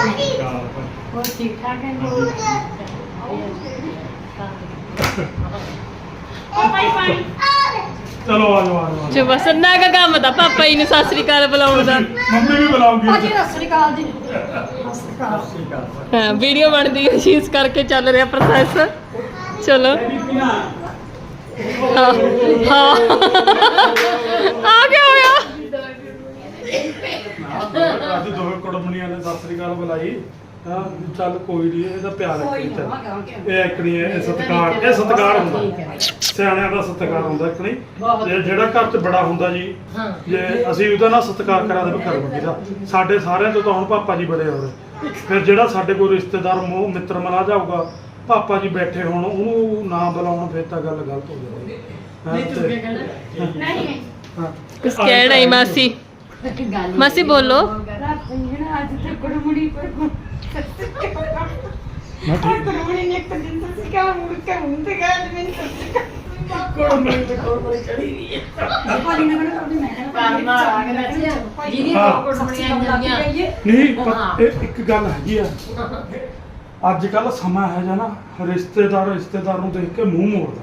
ਹੋਰ ਠੀਕ ਠਾਕ ਹੈ ਜੀ ਉਹ ਭਾਈ ਪਾਣੀ ਚਲੋ ਆ ਜਾਓ ਆ ਜਾਓ, ਆ ਜਾਓ। ਜੋ ਬਸ ਨਾ ਕਾ ਕੰਮ ਦਾ ਪਾਪਾ ਜੀ ਨੂੰ ਸਤਿ ਸ੍ਰੀ ਅਕਾਲ ਬੁਲਾਉਣ ਦਾ। ਮੰਮੀ ਵੀ ਬੁਲਾਉਂਗੀ। ਭਾਜੀ ਸਤਿ ਸ੍ਰੀ ਅਕਾਲ ਜੀ। ਸਤਿ ਸ੍ਰੀ ਅਕਾਲ। ਹਾਂ ਵੀਡੀਓ ਬਣਦੀ ਹੈ ਸ਼ੀਸ ਕਰਕੇ ਚੱਲ ਰਿਹਾ ਪ੍ਰੋਸੈਸ ਚਲੋ। ਹਾਂ। ਹਾਂ। ਆ ਗਿਆ ਹੋਇਆ। ਅੱਜ ਦੋਵੇਂ ਕੁੜਮਣੀਆਂ ਨੇ ਸਤਿ ਸ੍ਰੀ ਅਕਾਲ ਬੁਲਾਈ। ਹਾਂ ਚੱਲ ਕੋਈ ਨਹੀਂ ਇਹਦਾ ਪਿਆਰ ਹੈ ਇਹ ਐਕਣੀ ਹੈ ਇਹ ਸਤਿਕਾਰ ਇਹ ਸਤਿਕਾਰ ਹੁੰਦਾ। ਸਿਆਣਿਆਂ ਦਾ ਸਤਿਕਾਰ ਹੁੰਦਾ ਐਕਣੀ ਜੇ ਜਿਹੜਾ ਘਰ 'ਚ ਬੜਾ ਹੁੰਦਾ ਜੀ ਹਾਂ। ਜੇ ਅਸੀਂ ਉਹਦਾ ਨਾਲ ਸਤਿਕਾਰ ਕਰਾ ਦੇਵੇ ਕਰ ਬੰਦੀ ਦਾ ਸਾਡੇ ਸਾਰਿਆਂ ਤੋਂ ਤਾਂ ਹੁਣ ਪਾਪਾ ਜੀ ਬੜੇ ਹੋ ਰਹੇ ਫਿਰ ਜਿਹੜਾ ਸਾਡੇ ਕੋਈ ਰਿਸ਼ਤੇਦਾਰ ਮੋਹ ਮਿੱਤਰ ਮਨਾ ਜਾਊਗਾ ਪਾਪਾ ਜੀ ਬੈਠੇ ਹੋਣ ਉਹਨੂੰ ਨਾ ਬੁਲਾਉਣ ਫਿਰ ਤਾਂ ਗੱਲ ਗਲਤ ਹੋ ਜਾਂਦੀ ਨਹੀਂ ਤੂੰ ਕੀ ਨਹੀਂ ਕੁਛ ਕਹਿਣਾ ਹੀ ਮਾਸੀ। ਮਾਸੀ ਬੋਲੋ। ਇੱਕ ਦਿਨ ਤੁਸੀਂ ਕਿਹਾ ਮੁੜ ਕੇ ਹੁੰਦੇ ਗੱਲ ਨਹੀਂ ਪਰ ਇਹ ਇੱਕ ਹੈਗੀ ਆ। ਅੱਜ ਕੱਲ ਸਮਾਂ ਹੈ ਜਾਂ ਨਾ ਰਿਸ਼ਤੇਦਾਰ ਰਿਸ਼ਤੇਦਾਰ ਨੂੰ ਦੇਖ ਕੇ ਮੂੰਹ ਮੋੜਦਾ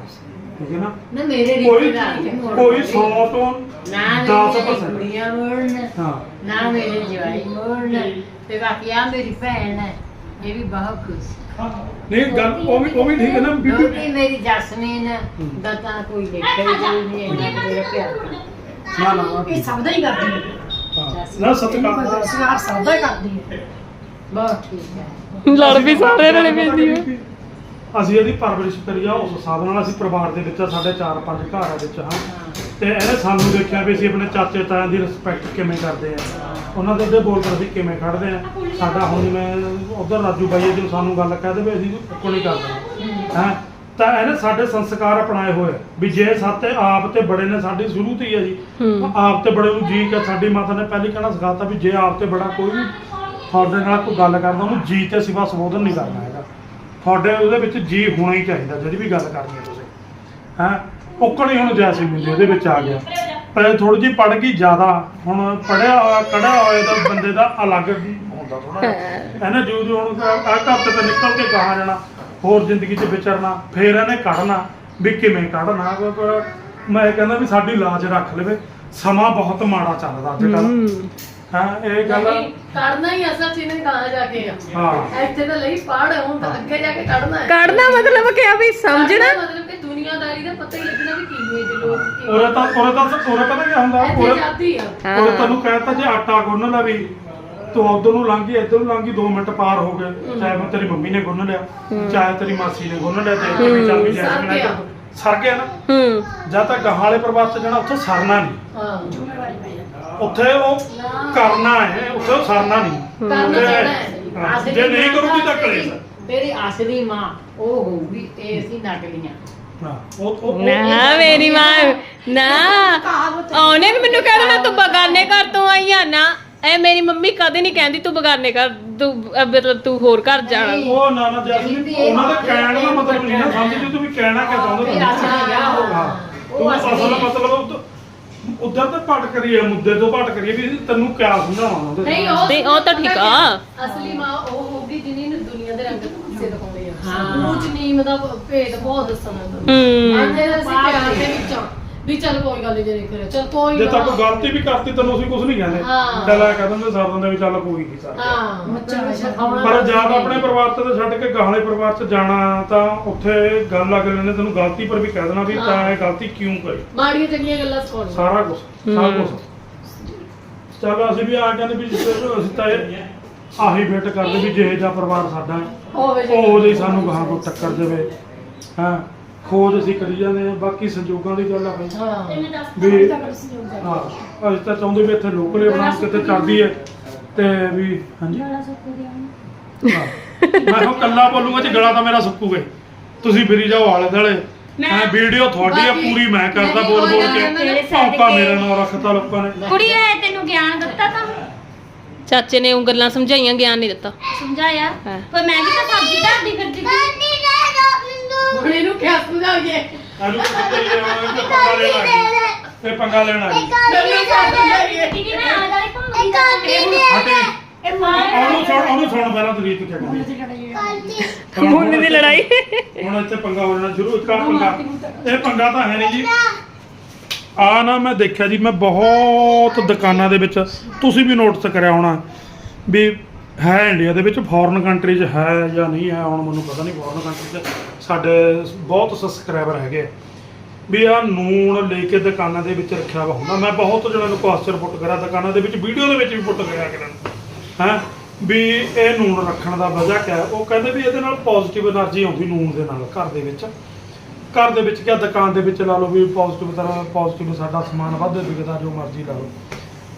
ਠੀਕ ਹੈ ਨਾ? ਨਾ ਮੇਰੇ ਕੋਈ ਰਿਸ਼ਤੇਦਾਰ ਨਹੀਂ ਮੋੜ ਕੋਈ ਰਹੇ। 100 ਤੋਂ ਨਾ 10% ਮੇਰੀ ਕੁੜੀਆਂ ਮੋੜਨ ਹਾਂ। ਨਾ ਮੇਰੇ ਜਵਾਈ ਮੋੜਨ ਤੇ ਬਾਕੀ ਆ ਮੇਰੀ ਭੈਣ ਹੈ ਇਹ ਵੀ ਬਹੁਤ ਖੁਸ਼। ਨਹੀਂ ਗੱਲ ਉਹ ਵੀ ਉਹ ਵੀ ਠੀਕ ਹੈ ਨਾ ਬੀਬੀ? ਦੋਤੀ ਮੇਰੀ ਜਸਮੀਨ ਦਾ ਤਾਂ ਕੋਈ ਦੇਖਿਆ ਹੀ ਕੋਈ ਨਹੀਂ ਇੰਨਾ ਕੁ ਮੇਰਾ ਪਿਆਰ ਨਾ ਨਾ ਇਹ ਸਭ ਦਾ ਹੀ ਕਰਦੀ ਹੈ। ਹਾਂ। ਨਾ ਸਤਿਕਾਰ। ਦਾ ਸਵਾਰ ਸਭ ਦਾ ਹੀ ਕਰਦੀ ਹੈ। ਬਹੁਤ ਠੀਕ ਹੈ। ਲੜ ਵੀ ਸਾਰੇ ਨਾਲੇ ਪੈਂਦੀ ਹੈ ਅਸੀਂ ਇਹਦੀ ਪਰਵਰਿਸ਼ ਕਰੀ ਆ ਉਸ ਹਿਸਾਬ ਨਾਲ ਅਸੀਂ ਪਰਿਵਾਰ ਦੇ ਵਿੱਚ ਆ, ਸਾਡੇ 4-5 ਘਰ ਆ ਵਿੱਚ ਹਾਂ। ਤੇ ਇਹਨੇ ਸਾਨੂੰ ਦੇਖਿਆ ਵੀ ਅਸੀਂ ਆਪਣੇ ਚਾਚੇ ਤਾਇਆਂ ਦੀ ਰਿਸਪੈਕਟ ਕਿਵੇਂ ਕਰਦੇ ਆ। ਉਹਨਾਂ ਦੇ ਅੱਗੇ ਬੋਲ ਕੇ ਅਸੀਂ ਕਿਵੇਂ ਖੜਦੇ ਆ। ਸਾਡਾ ਹੁਣ ਮੈਂ ਉਧਰ ਰਾਜੂ ਬਾਈ ਜੀ ਸਾਨੂੰ ਗੱਲ ਕਹਿ ਦੇਵੇ ਅਸੀਂ ਇੱਕੋ ਨਹੀਂ ਕਰਦੇ। ਹੈ? ਤਾਂ ਇਹਨੇ ਸਾਡੇ ਸੰਸਕਾਰ ਅਪਣਾਏ ਹੋਏ ਆ। ਵੀ ਜੇ ਸਾਤੇ ਆਪ ਤੇ ਬੜੇ ਨੇ ਸਾਡੀ ਸ਼ੁਰੂ ਤੋਂ ਹੀ ਆ ਜੀ। ਆਪ ਤੇ ਬੜੇ ਨੂੰ ਜੀ ਕਿ ਸਾਡੀ ਮਾਤਾ ਨੇ ਪਹਿਲੀ ਕਹਿਣਾ ਸਿਖਾਤਾ ਵੀ ਜੇ ਆਪ ਤੇ ਬੜਾ ਕੋਈ ਵੀ ਤੁਹਾਡੇ ਨਾਲ ਕੋਈ ਗੱਲ ਕਰਦਾ ਉਹਨੂੰ ਜੀ ਤੇ ਸਿਵਾ ਸੰਬੋਧਨ ਨਹੀਂ ਕਰਨਾ ਤੁਹਾਡੇ ਉਹਦੇ ਵਿੱਚ ਜੀ ਹੋਣਾ ਹੀ ਚਾਹੀਦਾ ਜਿਹੜੀ ਵੀ ਗੱਲ ਕਰਨੀ ਹੈ ਤੁਸੀਂ। ਹੈ? ਉਕਣੀ ਹੁਣ ਜੈਸੀ ਮਿਲੀ ਉਹਦੇ ਵਿੱਚ ਆ ਗਿਆ। ਪਰ ਥੋੜੀ ਜਿਹੀ ਪੜ ਗਈ ਜ਼ਿਆਦਾ। ਹੁਣ ਪੜਿਆ ਹੋਇਆ ਕੜਿਆ ਹੋਇਆ ਤਾਂ ਬੰਦੇ ਦਾ ਅਲੱਗ ਹੁੰਦਾ ਥੋੜਾ ਇਹਨੇ ਜੋ ਜੋ ਹੁਣ ਆ ਘਰ ਤੇ ਨਿਕਲ ਕੇ ਕਹਾ ਜਾਣਾ ਹੋਰ ਜ਼ਿੰਦਗੀ 'ਚ ਵਿਚਰਨਾ ਫੇਰ ਇਹਨੇ ਕੱਢਣਾ ਵੀ ਕਿਵੇਂ ਕੱਢਣਾ। ਮੈਂ ਕਹਿੰਦਾ ਵੀ ਸਾਡੀ ਲਾਜ ਰੱਖ ਲਵੇ। ਸਮਾਂ ਬਹੁਤ ਮਾੜਾ ਚੱਲਦਾ ਅੱਜ ਕੱਲ੍ਹ। ਹੂੰ। ਹਾਂ ਇਹ ਗੱਲ ਨਹੀਂ, ਕੱਢਣਾ ਹੀ ਅਸਲ ਚ ਇਹਨੇ ਕਹਾਂ ਜਾ ਕੇ ਆ। ਹਾਂ। ਇੱਥੇ ਤਾਂ ਲਈ ਪੜ ਹੁਣ ਤਾਂ ਅੱਗੇ ਜਾ ਕੇ ਕੱਢਣਾ ਹੈ। ਕੱਢਣਾ ਮਤਲਬ ਕਿਆ ਵੀ ਸਮਝਣਾ? ਕੱਢਣਾ ਮਤਲਬ ਕਿ ਦੁਨੀਆਦਾਰੀ ਦਾ ਪਤਾ ਹੀ ਲੱਗਣਾ ਵੀ ਕਿਵੇਂ ਦੇ ਲੋਕ ਕਿਵੇਂ ਉਰੇ ਤਾਂ ਉਰੇ ਤਾਂ ਉਰੇ ਪਤਾ ਕੀ ਹੁੰਦਾ? ਇੱਥੇ ਉਰੇ ਜਾਂਦੀ ਆ। ਹਾਂ। ਉਹ ਤੈਨੂੰ ਕਹਿਤਾ ਜੇ ਆਟਾ ਗੁੰਨ ਲਾ ਵੀ ਤੂੰ ਉਧਰ ਨੂੰ ਲੰਘੀ ਇੱਧਰ ਨੂੰ ਲੰਘੀ 2 ਮਿੰਟ ਪਾਰ ਹੋ ਗਏ। ਚਾਹੇ ਮੈਂ ਤੇਰੀ ਮੰਮੀ ਨੇ ਗੁੰਨ ਲਿਆ ਚਾਹੇ ਤੇਰੀ ਮਾਸੀ ਨੇ ਗੁੰਨ ਲਿਆ ਤੇ ਇੱਥੇ ਵੀ ਚੱਲ ਵੀ ਸਰ ਜੈਸਮੀਨ ਨੇ ਗਿਆ। ਸਰ ਗਿਆ ਨਾ। ਹੂੰ। ਜਾਂ ਤਾਂ ਗਾਹਾਂ ਵਾਲੇ ਪਰਿਵਾਰ ਚ ਜਾਣਾ ਉੱਥੇ ਸਰਨਾ ਨਹੀਂ। ਹਾਂ। ਉੱਥੇ ਉਹ ਕਰਨਾ ਹੈ ਉੱਥੇ ਉਹ ਸਰਨਾ ਨਹੀਂ। ਕਰਨਾ ਉੱਥੇ- ਚਾਹੀਦਾ ਹੈ। ਹਾਂ, ਅਸਲੀ ਜੇ ਨਹੀਂ ਮਾਂ ਕਰੂਗੀ ਤਾਂ ਤਾਂ ਕਲੇਸ਼ ਤੇਰੀ- ਤੇਰੀ ਅਸਲੀ ਮਾਂ ਉਹ ਹੋਊਗੀ ਤੇ ਅਸੀਂ ਨਕਲੀਆਂ ਹਾਂ ਉਹ ਉਹ- ਉਹ ਨਾ ਮੇਰੀ ਮਾਂ ਨਾ। ਉਹਨੇ ਵੀ ਮੈਨੂੰ ਕਹਿ ਦੇਣਾ ਤੂੰ ਬਗਾਨੇ ਘਰ ਤੋਂ ਆਈ ਆ ਨਾ। ਐ ਮੇਰੀ ਮੰਮੀ ਕਦੇ ਨਹੀਂ ਕਹਿੰਦੀ ਤੂੰ ਬਗਾਨੇ ਘਰ ਤੂੰ ਅਹ ਮਤਲਬ ਤੂੰ ਹੋਰ ਘਰ ਜਾਣਾ ਉਹ ਨਾ ਨਾ ਜੈਸਮੀਨ ਉਹਨਾਂ ਦਾ ਕਹਿਣ ਦਾ ਮਤਲਬ ਨਹੀਂ ਨਾ ਸਮਝੀ ਤੂੰ ਵੀ ਕਹਿਣਾ ਕਿਆ ਚਾਹੁੰਦੇ ਹਾਂ? ਉਹ। ਉਹ ਅਸਲੀ ਹੈ। ਮਤਲਬ ਉਹ ਤਾਂ- ਉਧਰ ਤੇ ਪਟ ਕਰੀਏ ਮੁੱਦੇ ਤੋਂ ਪਟ ਕਰੀਏ ਵੀ ਤੈਨੂੰ ਕਿਆ ਸਮਝਾਵਾਂ ਉਹਦੇ ਨਹੀਂ। ਉਹ ਨਹੀਂ, ਉਹ ਤਾਂ ਠੀਕ ਆ। ਅਸਲੀ ਮਾਂ ਉਹ ਹੋਗੀ ਜਿਹਨੇ ਨੂੰ ਦੁਨੀਆ ਦੇ ਰੰਗ ਤਮਾਸ਼ੇ ਦਿਖਾਉਣੇ ਆ ਹਾਂ। ਉੱਚ ਨੀਮ ਦਾ ਭੇਦ ਬਹੁਤ ਦੱਸਣਾ ਹੁੰਦਾ ਹੂੰ ਆਂਦੇ ਅਸੀਂ ਪਿਆਰ ਦੇ ਵਿੱਚ ਆ, ਵੀ ਚੱਲ ਕੋਈ ਗੱਲ ਨਹੀਂ ਜੇ ਨਹੀਂ ਕਰਿਆ। ਚੱਲ ਕੋਈ ਜੇ ਨਾ ਤਾਂ ਕੋਈ ਗਲਤੀ ਵੀ ਕਰਤੀ ਤੈਨੂੰ ਅਸੀਂ ਕੁਝ ਨਹੀਂ ਕਹਿੰਦੇ। ਹਾਂ। ਚੱਲ ਆ ਕਹਿੰਦੇ ਸਾਰ ਦਿੰਦੇ ਵੀ ਚੱਲ ਕੋਈ ਨਹੀਂ ਸਰ। ਹਾਂ। ਬੱਚਾ ਵੀ ਸਿਖਾਉਣਾ ਪਰ ਜਦ ਆਪਣੇ ਪਰਿਵਾਰ ਤੇ ਤਾਂ ਛੱਡ ਕੇ ਗਾਹਲੇ ਪਰਿਵਾਰ ਚ ਜਾਣਾ ਤਾਂ ਉੱਥੇ ਗੱਲ ਅਗਲੇ ਨੇ ਤੈਨੂੰ ਗਲਤੀ ਪਰ ਵੀ ਕਹਿ ਦੇਣਾ ਵੀ ਤਾਂ ਇਹ ਗਲਤੀ ਕਿਉਂ ਕਰੀ? ਮਾੜੀਆਂ ਚੰਗੀਆਂ ਗੱਲਾਂ ਸੁਣ ਸਾਰਾ ਕੁਝ ਸਾਰਾ ਕੁਝ ਚੱਲ ਅਸੀਂ ਵੀ ਆ ਕਹਿੰਦੇ ਵੀ ਜਿਸ ਤਰ੍ਹਾਂ ਅਸੀਂ ਤਾਂ ਇਹ ਆਹੀ ਵੇਟ ਕਰਦੇ ਵੀ ਜਿਹੇ ਜਿਹਾ ਪਰਿਵਾਰ ਸਾਡਾ ਹੈ ਹੋਵੇ ਜੇ ਉਹ ਜਿਹੀ ਸਾਨੂੰ ਗਾਹਾਂ ਕੋ ਟੱਕਰ ਜਾਵੇ। ਹਾਂ? ਖੋਜ ਅਸੀਂ ਕਰੀ ਜਾਂਦੇ ਹਾਂ ਬਾਕੀ ਸੰਜੋਗਾਂ ਦੀ ਗੱਲ ਆ ਬਈ। ਹਾਂ। ਵੀ ਹਾਂ ਅਸੀਂ ਤਾਂ ਚਾਹੁੰਦੇ ਵੀ ਇੱਥੇ ਲੋਕਲ ਬਣਾ ਕਿਤੇ ਚੱਲਦੀ ਹੈ। ਤੇ ਵੀ ਹਾਂਜੀ। ਹਾਂ। ਮੈਂ ਹੁਣ ਕੱਲਾ ਬੋਲੂਗਾ ਜੀ ਗਲਾ ਤਾਂ ਮੇਰਾ ਸੁੱਕੂਗਾ ਹੀ। ਤੁਸੀਂ ਫਿਰੀ ਜਾਓ ਆਲੇ ਦੁਆਲੇ। ਮੈਂ ਵੀਡੀਓ ਤੁਹਾਡੀ ਆ ਪੂਰੀ ਮੈਂ ਕਰਦਾ ਬੋਲ ਬੋਲ ਕੇ। ਤੇਰੇ ਭੌਂਕਾ ਸਦਕੇ। ਮੇਰਾ ਨਾਮ ਰੱਖਤਾ ਲੋਕਾਂ ਨੇ। ਕੁੜੀਏ ਤੈਨੂੰ ਗਿਆਨ ਦਿੱਤਾ ਤਾਂ? ਚਾਚੇ ਨੇ ਉਹ ਗੱਲਾਂ ਸਮਝਾਈਆਂ ਗਿਆਨ ਨਹੀਂ ਦਿੱਤਾ। ਸਮਝਾਇਆ? ਹਾਂ। ਪਰ ਮੈਂ ਵੀ ਤਾਂ ਸਬਜ਼ੀ ਧਰਦੀ ਫਿਰਦੀ ਸੀ। ਹੁਣ ਇਹਨੂੰ ਕਿਆ ਸਮਝਾਈਏ? ਇਹਨੂੰ ਕਿਤੇ ਇਹ ਪੰਗਾ ਲੈਣਾ। ਇਹ ਪੰਗਾ ਲੈਣਾ ਆ ਤਾਂ ਹਟੇ ਇਹ ਮਾਰ ਉਹਨੂੰ ਸੁਣ ਉਹਨੂੰ ਸੁਣ ਪਹਿਲਾਂ ਤਰੀਕ ਕਿਆ ਕਹਿੰਦੀ ਮੁੰਡੇ ਦੀ ਲੜਾਈ। ਹੁਣ ਇੱਥੇ ਪੰਗਾ ਹੋ ਜਾਣਾ ਸ਼ੁਰੂ ਇੱਕ ਆਹ ਪੰਗਾ। ਇਹ ਪੰਗਾ ਤਾਂ ਹੈ ਨਹੀਂ ਜੀ। ਆ ਨਾ ਮੈਂ ਦੇਖਿਆ ਜੀ ਮੈਂ ਬਹੁਤ ਦੁਕਾਨਾਂ ਦੇ ਵਿੱਚ ਤੁਸੀਂ ਵੀ ਨੋਟਿਸ ਕਰਿਆ ਹੋਣਾ ਵੀ ਹੈ ਇੰਡੀਆ ਦੇ ਵਿੱਚ ਫੋਰਨ ਕੰਟਰੀ 'ਚ ਹੈ ਜਾਂ ਨਹੀਂ ਹੈ, ਹੁਣ ਮੈਨੂੰ ਪਤਾ ਨਹੀਂ ਫੋਰਨ ਕੰਟਰੀ 'ਚ ਸਾਡੇ ਬਹੁਤ ਸਬਸਕ੍ਰਾਈਬਰ ਹੈਗੇ ਵੀ ਆ ਨੂਣ ਲੈ ਕੇ ਦੁਕਾਨਾਂ ਦੇ ਵਿੱਚ ਰੱਖਿਆ ਵਾ ਹੁੰਦਾ। ਮੈਂ ਬਹੁਤ ਜਣਾਂ ਨੂੰ ਕੁਐਸਚਨ ਪੁੱਟ ਕਰਾ ਦੁਕਾਨਾਂ ਦੇ ਵਿੱਚ ਵੀਡੀਓ ਦੇ ਵਿੱਚ ਵੀ ਪੁੱਟ ਕਰਿਆ ਕਿਨਾਂ ਹੈ? ਵੀ ਇਹ ਨੂਣ ਰੱਖਣ ਦਾ ਵਜ੍ਹਾ ਕਿਆ ਉਹ ਕਹਿੰਦੇ ਵੀ ਇਹਦੇ ਨਾਲ ਪੋਜ਼ਿਟਿਵ એનર્ਜੀ ਆਉਂਦੀ ਨੂਣ ਦੇ ਨਾਲ, ਘਰ ਦੇ ਵਿੱਚ। ਘਰ ਦੇ ਵਿੱਚ ਕਿਹਾ ਦੁਕਾਨ ਦੇ ਵਿੱਚ ਲਾ ਲਓ ਵੀ ਪੋਜ਼ਿਟਿਵ ਤਰ੍ਹਾਂ ਪੋਜ਼ਿਟਿਵ ਸਾਡਾ ਸਮਾਨ ਵੱਧ ਵਿਕਦਾ, ਜੋ ਮਰਜ਼ੀ ਲਾ ਲਓ।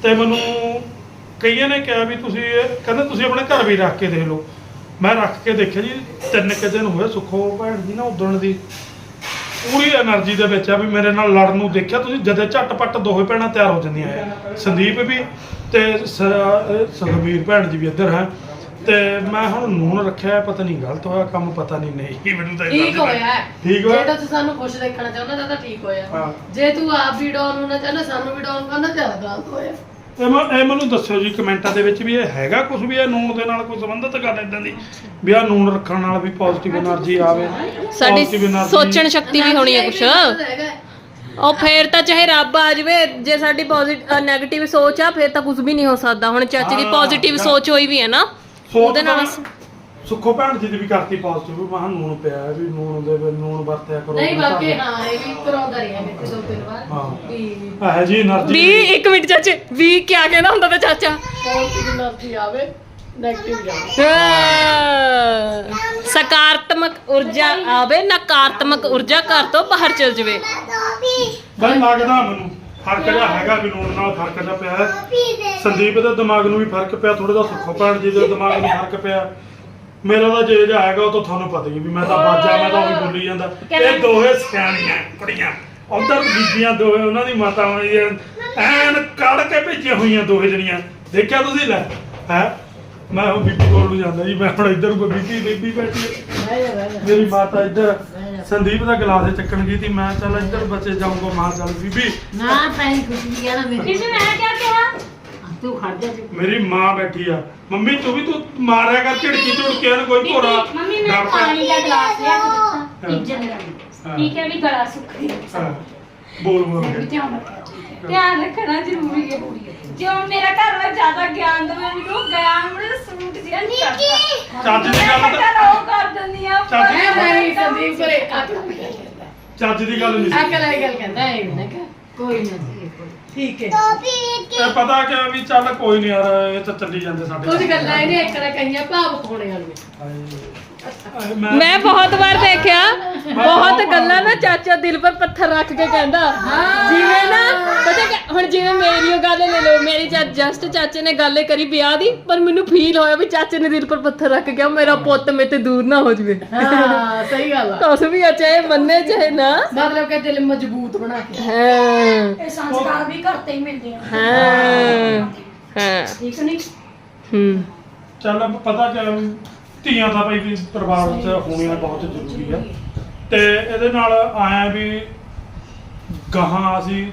ਤੇ ਮੈਨੂੰ ਕਈਆਂ ਨੇ ਕਿਹਾ ਵੀ ਤੁਸੀਂ ਇਹ- ਕਹਿੰਦੇ ਤੁਸੀਂ ਆਪਣੇ ਘਰ ਵੀ ਰੱਖ ਕੇ ਦੇਖ ਲਓ। ਮੈਂ ਰੱਖ ਕੇ ਦੇਖਿਆ ਜੀ ਤਿੰਨ ਕੁ ਦਿਨ ਹੋਏ ਸੁੱਖੋ ਭੈਣ ਜੀ ਨਾ ਉਦਣ ਦੀ। ਪੂਰੀ એનર્ਜੀ ਦੇ ਵਿੱਚ ਆ ਵੀ ਮੇਰੇ ਨਾਲ ਲੜਨ ਨੂੰ ਦੇਖਿਆ ਤੁਸੀਂ ਜਦੇ ਝਟਪਟ ਦੋਹੇ ਭੈਣਾਂ ਤਿਆਰ ਹੋ ਜਾਂਦੀਆਂ ਐ। ਸੰਦੀਪ ਵੀ ਤੇ ਸ- ਸੁਖਬੀਰ ਭੈਣ ਜੀ ਵੀ ਇੱਧਰ ਹੈ। ਤੇ ਮੈਂ ਹੁਣ ਨੂਨ ਰੱਖਿਆ ਪਤਾ ਨਹੀਂ ਗਲਤ ਹੋਇਆ ਕੰਮ ਪਤਾ ਨਹੀਂ ਨਹੀਂ ਮੈਨੂੰ ਤਾਂ ਏਦਾਂ ਠੀਕ ਹੋਇਆ। ਹੈ। ਠੀਕ ਜੇ ਤਾਂ ਤੂੰ ਸਾਨੂੰ ਖੁਸ਼ ਦੇਖਣਾ ਚਾਹੁੰਦਾ ਤਾਂ ਠੀਕ ਹੋਇਆ। ਜੇ ਤੂੰ ਆਪ ਵੀ ਡਾਊਨ ਹੋਣਾ ਚਾਹੁੰਦਾ ਸਾਨੂੰ ਵੀ ਡਾਊਨ ਕਰਨਾ ਜ਼ਿਆਦਾ ਗਲਤ ਹੋਇਆ। ਇਹ ਮੈਨੂੰ ਦੱਸਿਓ ਜੀ ਕਮੈਂਟਾਂ ਦੇ ਵਿੱਚ ਵੀ ਇਹ ਹੈਗਾ ਕੁਝ ਵੀ ਇਹ ਨੂਣ ਦੇ ਨਾਲ ਕੋਈ ਸੰਬੰਧਿਤ ਗੱਲ ਇਦਾਂ ਦੀ? ਵੀ ਆ ਨੂਣ ਰੱਖਣ ਨਾਲ ਵੀ ਪੋਜ਼ਿਟਿਵ એનર્ਜੀ ਆਵੇ? ਸਾਡੀ ਸੋਚਣ ਸ਼ਕਤੀ ਵੀ ਹੋਣੀ ਹੈ ਕੁਛ। ਉਹ ਫੇਰ ਤਾਂ ਚਾਹੇ ਰੱਬ ਆ ਜਾਵੇ ਜੇ ਸਾਡੀ ਪੋਜ਼ਿਟਿਵ ਨੈਗੇਟਿਵ ਸੋਚ ਆ ਫੇਰ ਤਾਂ ਕੁਝ ਵੀ ਨਹੀਂ ਹੋ ਸਕਦਾ। ਹੁਣ ਚਾਚੀ ਦੀ ਪੋਜ਼ਿਟਿਵ ਸੋਚ ਹੋਈ ਵੀ ਹੈ ਨਾ। ਉਹਦੇ ਨਾਲ ਸੁੱਖੋ ਭੈਣ ਜੀ ਵੀ ਕਰਤੀ ਪੋਜ਼ਿਟਿਵ ਵੀ ਮਾਂ ਨੂਣ ਪਿਆ ਵੀ ਨੂਣ ਦੇ ਵਿੱਚ ਨੂਣ ਵਰਤਿਆ ਕਰੋ ਨਹੀਂ ਵਾਕਈ ਹਾਂ ਇਹ ਵੀ ਕਰਾਉਂਦਾ ਰਿਹਾ ਮੇਰੇ ਤੋਂ ਤਿੰਨ ਵਾਰ। ਹਾਂ। ਵੀ ਇਹ ਜੀ ਵੀ ਇੱਕ ਮਿੰਟ ਚਾਚੇ ਵੀ ਕਿਆ ਕਹਿੰਦਾ ਹੁੰਦਾ ਤਾਂ ਚਾਚਾ? ਪੋਜ਼ਿਟਿਵ એનર્ਜੀ ਆਵੇ 네ਗੇਟਿਵ ਜਾਵੇ। ਹਾਂ। ਊਰਜਾ ਆਵੇ ਨਕਾਰਾਤਮਕ ਊਰਜਾ ਘਰ ਤੋਂ ਬਾਹਰ ਚਲ ਜਵੇ। ਬਾਈ ਲੱਗਦਾ ਮੈਨੂੰ ਫ਼ਰਕ ਜਿਹਾ ਹੈਗਾ ਵੀ ਨੂਣ ਨਾਲ ਫ਼ਰਕ ਜਿਹਾ ਪਿਆ। ਸੰਦੀਪ ਦੇ ਦਿਮਾਗ ਨੂੰ ਵੀ ਫ਼ਰਕ ਪਿਆ ਥੋੜਾ ਜਿਹਾ ਸੁੱਖੋ ਭੈਣ ਜੀ ਦੇ ਦਿਮਾਗ ਨੂੰ ਫ਼ਰਕ ਪਿਆ। ਮੇਰਾ ਤਾਂ ਜੇ ਜਿਹਾ ਹੈਗਾ ਉਹ ਤਾਂ ਤੁਹਾਨੂੰ ਪਤਾ ਹੀ ਹੈ ਵੀ ਮੈਂ ਤਾਂ ਬਾਜਾ ਮੈਂ ਤਾਂ ਉਹੀ ਬੋਲੀ ਜਾਂਦਾ। ਇਹ ਦੋਹੇ ਸਿਆਣੀਆਂ ਕੁੜੀਆਂ। ਉਧਰ ਬੀਬੀਆਂ ਦੋਹੇ ਉਹਨਾਂ ਦੀ ਮਾਤਾਵਾਂ ਦੀਆਂ ਐਨ ਕੜ ਕੇ ਭੇਜੀਆਂ ਹੋਈਆਂ ਦੋਹੇ ਜਣੀਆਂ। ਦੇਖਿਆ ਤੁਸੀਂ ਲੈ? ਹੈ? ਮੈਂ ਉਹ ਬੀਬੀ ਕੋਲ ਨੂੰ ਜਾਂਦਾ ਜੀ ਮੈਂ ਹੁਣ ਇੱਧਰ ਕੋਈ ਬੀਬੀ ਬੀਬੀ ਬੈਠੀ ਮੇਰੀ ਮਾਤਾ ਇੱਧਰ ਸੰਦੀਪ ਦਾ ਗਲਾਸ ਚੱਕਣ ਗਈ ਤੀ ਮੈਂ ਚੱਲ ਇੱਧਰ ਬੱਚੇ ਜਾਊਂਗਾ। ਮਾਂ ਚੱਲ ਬੀਬੀ। ਨਾ ਪੈਣੀ ਖੁਸ਼ੀ ਆ ਨਾ ਮੇਰੀ ਮੈਂ ਕਿਆ ਕਿਹਾ? ਤੂੰ ਖੜ ਜਾ ਚੁੱਪ ਮੇਰੀ ਮਾਂ ਬੈਠੀ ਆ। ਮੰਮੀ ਤੂੰ ਵੀ ਤੂੰ ਮਾਰਿਆ ਕਰ ਝਿੜਕੀ ਝੁੜਕੀ ਇਹਨੂੰ ਕੋਈ ਭੋਰਾ ਦੀਦੀ ਮੰਮੀ ਮੈਂ ਡਰ ਪਿਆ। ਪਾਣੀ ਦਾ ਗਲਾਸ ਲਿਆ ਕੇ ਦਿੱਤਾ। ਇੱਜ਼ਤ ਹਾਂ। ਠੀਕ ਹੈ ਵੀ ਗਲਾ ਸੁੱਕ ਗਿਆ ਹਾਂ, ਬੋਲ ਬੋਲ। ਕੇ ਧਿਆਨ ਰੱਖਣਾ ਧਿਆਨ ਰੱਖਣਾ ਜ਼ਰੂਰੀ ਹੈ। ਜੋ ਮੇਰਾ ਘਰ ਵਾਲਾ ਜ਼ਿਆਦਾ ਗਿਆਨ ਦੇਵੇ ਮੈਨੂੰ ਗਿਆਨ ਮੇਰੇ ਸੂਟ ਜਿਹਾ ਨਹੀਂ ਕਰਦਾ ਚੱਜ ਦੀ ਗੱਲ ਤਾਂ ਤਾਂ ਉਹ ਕਰ ਦਿੰਦੀ ਆ ਚੱਜ ਨਹੀਂ ਸੰਦੀਪ ਅਕਲ ਦੀ ਗੱਲ ਨਹੀਂ ਸੀ ਅਕਲ ਆਈ ਗੱਲ ਕਹਿੰਦਾ ਇਹ ਨਾ ਕੋਈ ਨਾ। ਠੀਕ ਹੈ। ਇਹ ਪਤਾ ਕਿ ਵੀ ਚੱਲ ਕੋਈ ਨਹੀਂ ਯਾਰ ਇਹ ਤਾਂ ਚੱਲੀ ਜਾਂਦੇ ਸਾਡੇ ਕੁਝ ਗੱਲਾਂ ਇਹਨੇ ਇੱਕ ਨਾ ਕਹੀਆਂ ਭਾਵੁਕ ਹੋਣੇ ਵਾਲੀਆਂ। ਹਾਏ। ਮੈਂ ਬਹੁਤ ਵਾਰ ਦੇਖਿਆ ਬਹੁਤ ਗੱਲਾਂ ਨਾ ਚਾਚਾ ਦਿਲ ਪਰ ਪੱਥਰ ਰੱਖ ਕੇ ਕਹਿੰਦਾ। ਜਿਵੇਂ ਨਾ ਪਤਾ ਕਿ ਹੁਣ ਜਿਵੇਂ ਮੇਰੀ ਉਹ ਗੱਲ ਲੈ ਲਓ ਮੇਰੀ ਜਸਟ ਚਾਚੇ ਨੇ ਗੱਲ ਕਰੀ ਵਿਆਹ ਦੀ ਪਰ ਮੈਨੂੰ ਫੀਲ ਹੋਇਆ ਵੀ ਚਾਚੇ ਨੇ ਦਿਲ ਪਰ ਪੱਥਰ ਰੱਖ ਗਿਆ ਮੇਰਾ ਪੁੱਤ ਮੇਰੇ ਤੇ ਦੂਰ ਨਾ ਹੋ ਜਵੇ। ਹਾਂ ਸਹੀ ਗੱਲ ਆ। ਕੁਛ ਵੀ ਚਾਹੇ ਮੰਨੇ ਚਾਹੇ ਨਾ। ਮਤਲਬ ਕਿ ਦਿਲ ਮਜ਼ਬੂਤ ਬਣਾ ਕੇ। ਹਾਂ। ਇਹ ਸੰਸਕਾਰ ਵੀ ਘਰ ਤੇ ਹੀ ਮਿਲਦੇ ਆ। ਹਾਂ ਹਾਂ। ਠੀਕ ਨਹੀਂ ਹੂੰ। ਚੱਲ ਪਤਾ ਕਿ ਧੀਆਂ ਦਾ ਭਾਈ ਵੀ ਪਰਿਵਾਰ ਵਿੱਚ ਹੋਣੀਆਂ ਬਹੁਤ ਜ਼ਰੂਰੀ ਆ। ਤੇ ਇਹਦੇ ਨਾਲ ਆਇਆ ਵੀ ਗਾਹਾਂ ਅਸੀਂ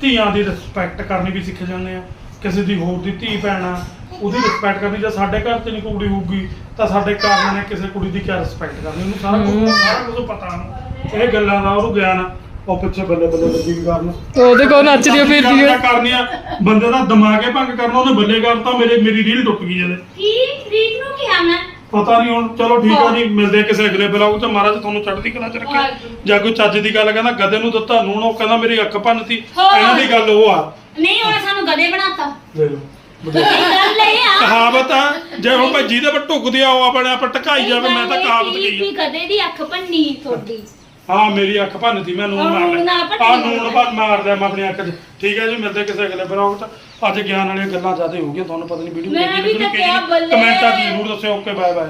ਧੀਆਂ ਦੀ ਰਿਸਪੈਕਟ ਕਰਨੀ ਵੀ ਸਿੱਖ ਜਾਂਦੇ ਆ। ਕਿਸੇ ਦੀ ਹੋਰ ਦੀ ਧੀ ਭੈਣ ਆ ਉਹਦੀ ਰਿਸਪੈਕਟ ਕਰਨੀ ਜੇ ਸਾਡੇ ਘਰ 'ਚ ਨਹੀਂ ਕੁੜੀ ਹੋਊਗੀ ਤਾਂ ਸਾਡੇ ਕਾਰਨ ਨੇ ਕਿਸੇ ਕੁੜੀ ਦੀ ਕਿਆ ਰਿਸਪੈਕਟ ਕਰਨੀ? ਉਹਨੂੰ ਸਾਰਾ ਕੁਝ ਸਾਰਾ ਕੁਝ ਪਤਾ ਨੂੰ। ਇਹ ਗੱਲਾਂ ਦਾ ਉਹਨੂੰ ਗਿਆਨ ਆ। ਉਹ ਪਿੱਛੇ ਬੱਲੇ ਬੱਲੇ ਲੱਗੀ ਵੀ ਕਰਨ। ਉਹਦੇ ਕੋਲ ਨੱਚਦੀ ਫਿਰਦੀ ਗੱਲਾਂ ਕਰਨੀ ਆ। ਬੰਦੇ ਦਾ ਦਿਮਾਗ ਹੀ ਭੰਗ ਕਰਨਾ ਉਹਨੇ ਬੱਲੇ ਕਰਤਾ ਮੇਰੇ ਮੇਰੀ ਰੀਲ ਟੁੱਟ ਗਈ ਇਹਦੇ ਕੀ? ਰੀਤ ਨੂੰ ਕਿਹਾ ਮੈਂ? ਪਤਾ ਨਹੀਂ ਹੁਣ ਚਲੋ ਠੀਕ ਆ ਜੀ ਮਿਲਦੇ ਆ ਕਿਸੇ ਅਗਲੇ ਬਲੌਗ 'ਚ ਮਹਾਰਾਜ ਤੁਹਾਨੂੰ ਚੜ੍ਹਦੀ ਕਲਾ 'ਚ ਰੱਖੇ। ਜਾਂ ਕੋਈ ਚੱਜ ਦੀ ਗੱਲ ਕਹਿੰਦਾ ਗਧੇ ਨੂੰ ਦਿੱਤਾ ਨੂਣ ਉਹ ਕਹਿੰਦਾ ਮੇਰੀ ਅੱਖ ਭੰਨਤੀ ਹੋਰ। ਇਹਨਾਂ ਦੀ ਗੱਲ ਉਹ ਆ। ਨਹੀਂ ਉਹਨੇ ਸਾਨੂੰ ਗਧੇ ਬਣਾਤਾ। ਲੈ ਲਓ ਇਹ ਗੱਲ ਇਹ ਆ। ਕਹਾਵਤ ਆ ਜੇ ਹੁਣ ਜਿਹਦੇ ਪਰ ਟੁਕਦੇ ਆ ਉਹ ਆਪਣੇ ਆਪ ਟਕਾਈ ਜਾਵੇ ਮੈਂ ਤਾਂ ਕਹਾਵਤ ਕਹੀ ਆ। ਦੀ ਅੱਖ ਭੰਨੀ ਤੁਹਾਡੀ। ਹਾਂ ਮੇਰੀ ਅੱਖ ਭੰਨਤੀ ਮੈਂ ਨੂਣ ਮਾਰ ਲਿਆ। ਭੰਨੀ ਆ। ਨੂਣ ਭੰਨ ਮਾਰ ਲਿਆ ਮੈਂ ਆਪਣੀ ਅੱਖ 'ਚ। ਠੀਕ ਹੈ ਜੀ ਮਿਲਦੇ ਕਿਸੇ ਅਗਲੇ ਬਲੌਗ 'ਚ ਅੱਜ ਗਿਆਨ ਵਾਲੀਆਂ ਗੱਲਾਂ ਜ਼ਿਆਦਾ ਹੋ ਗਈਆਂ ਤੁਹਾਨੂੰ ਪਤਾ ਨਹੀਂ ਵੀਡੀਓ ਮੈਂ ਵੀ ਤਾਂ ਕਿਹਾ ਬੱਲੇ। ਕਮੈਂਟਾਂ 'ਚ ਜ਼ਰੂਰ ਦੱਸਿਓ ਓਕੇ ਬਾਏ ਬਾਏ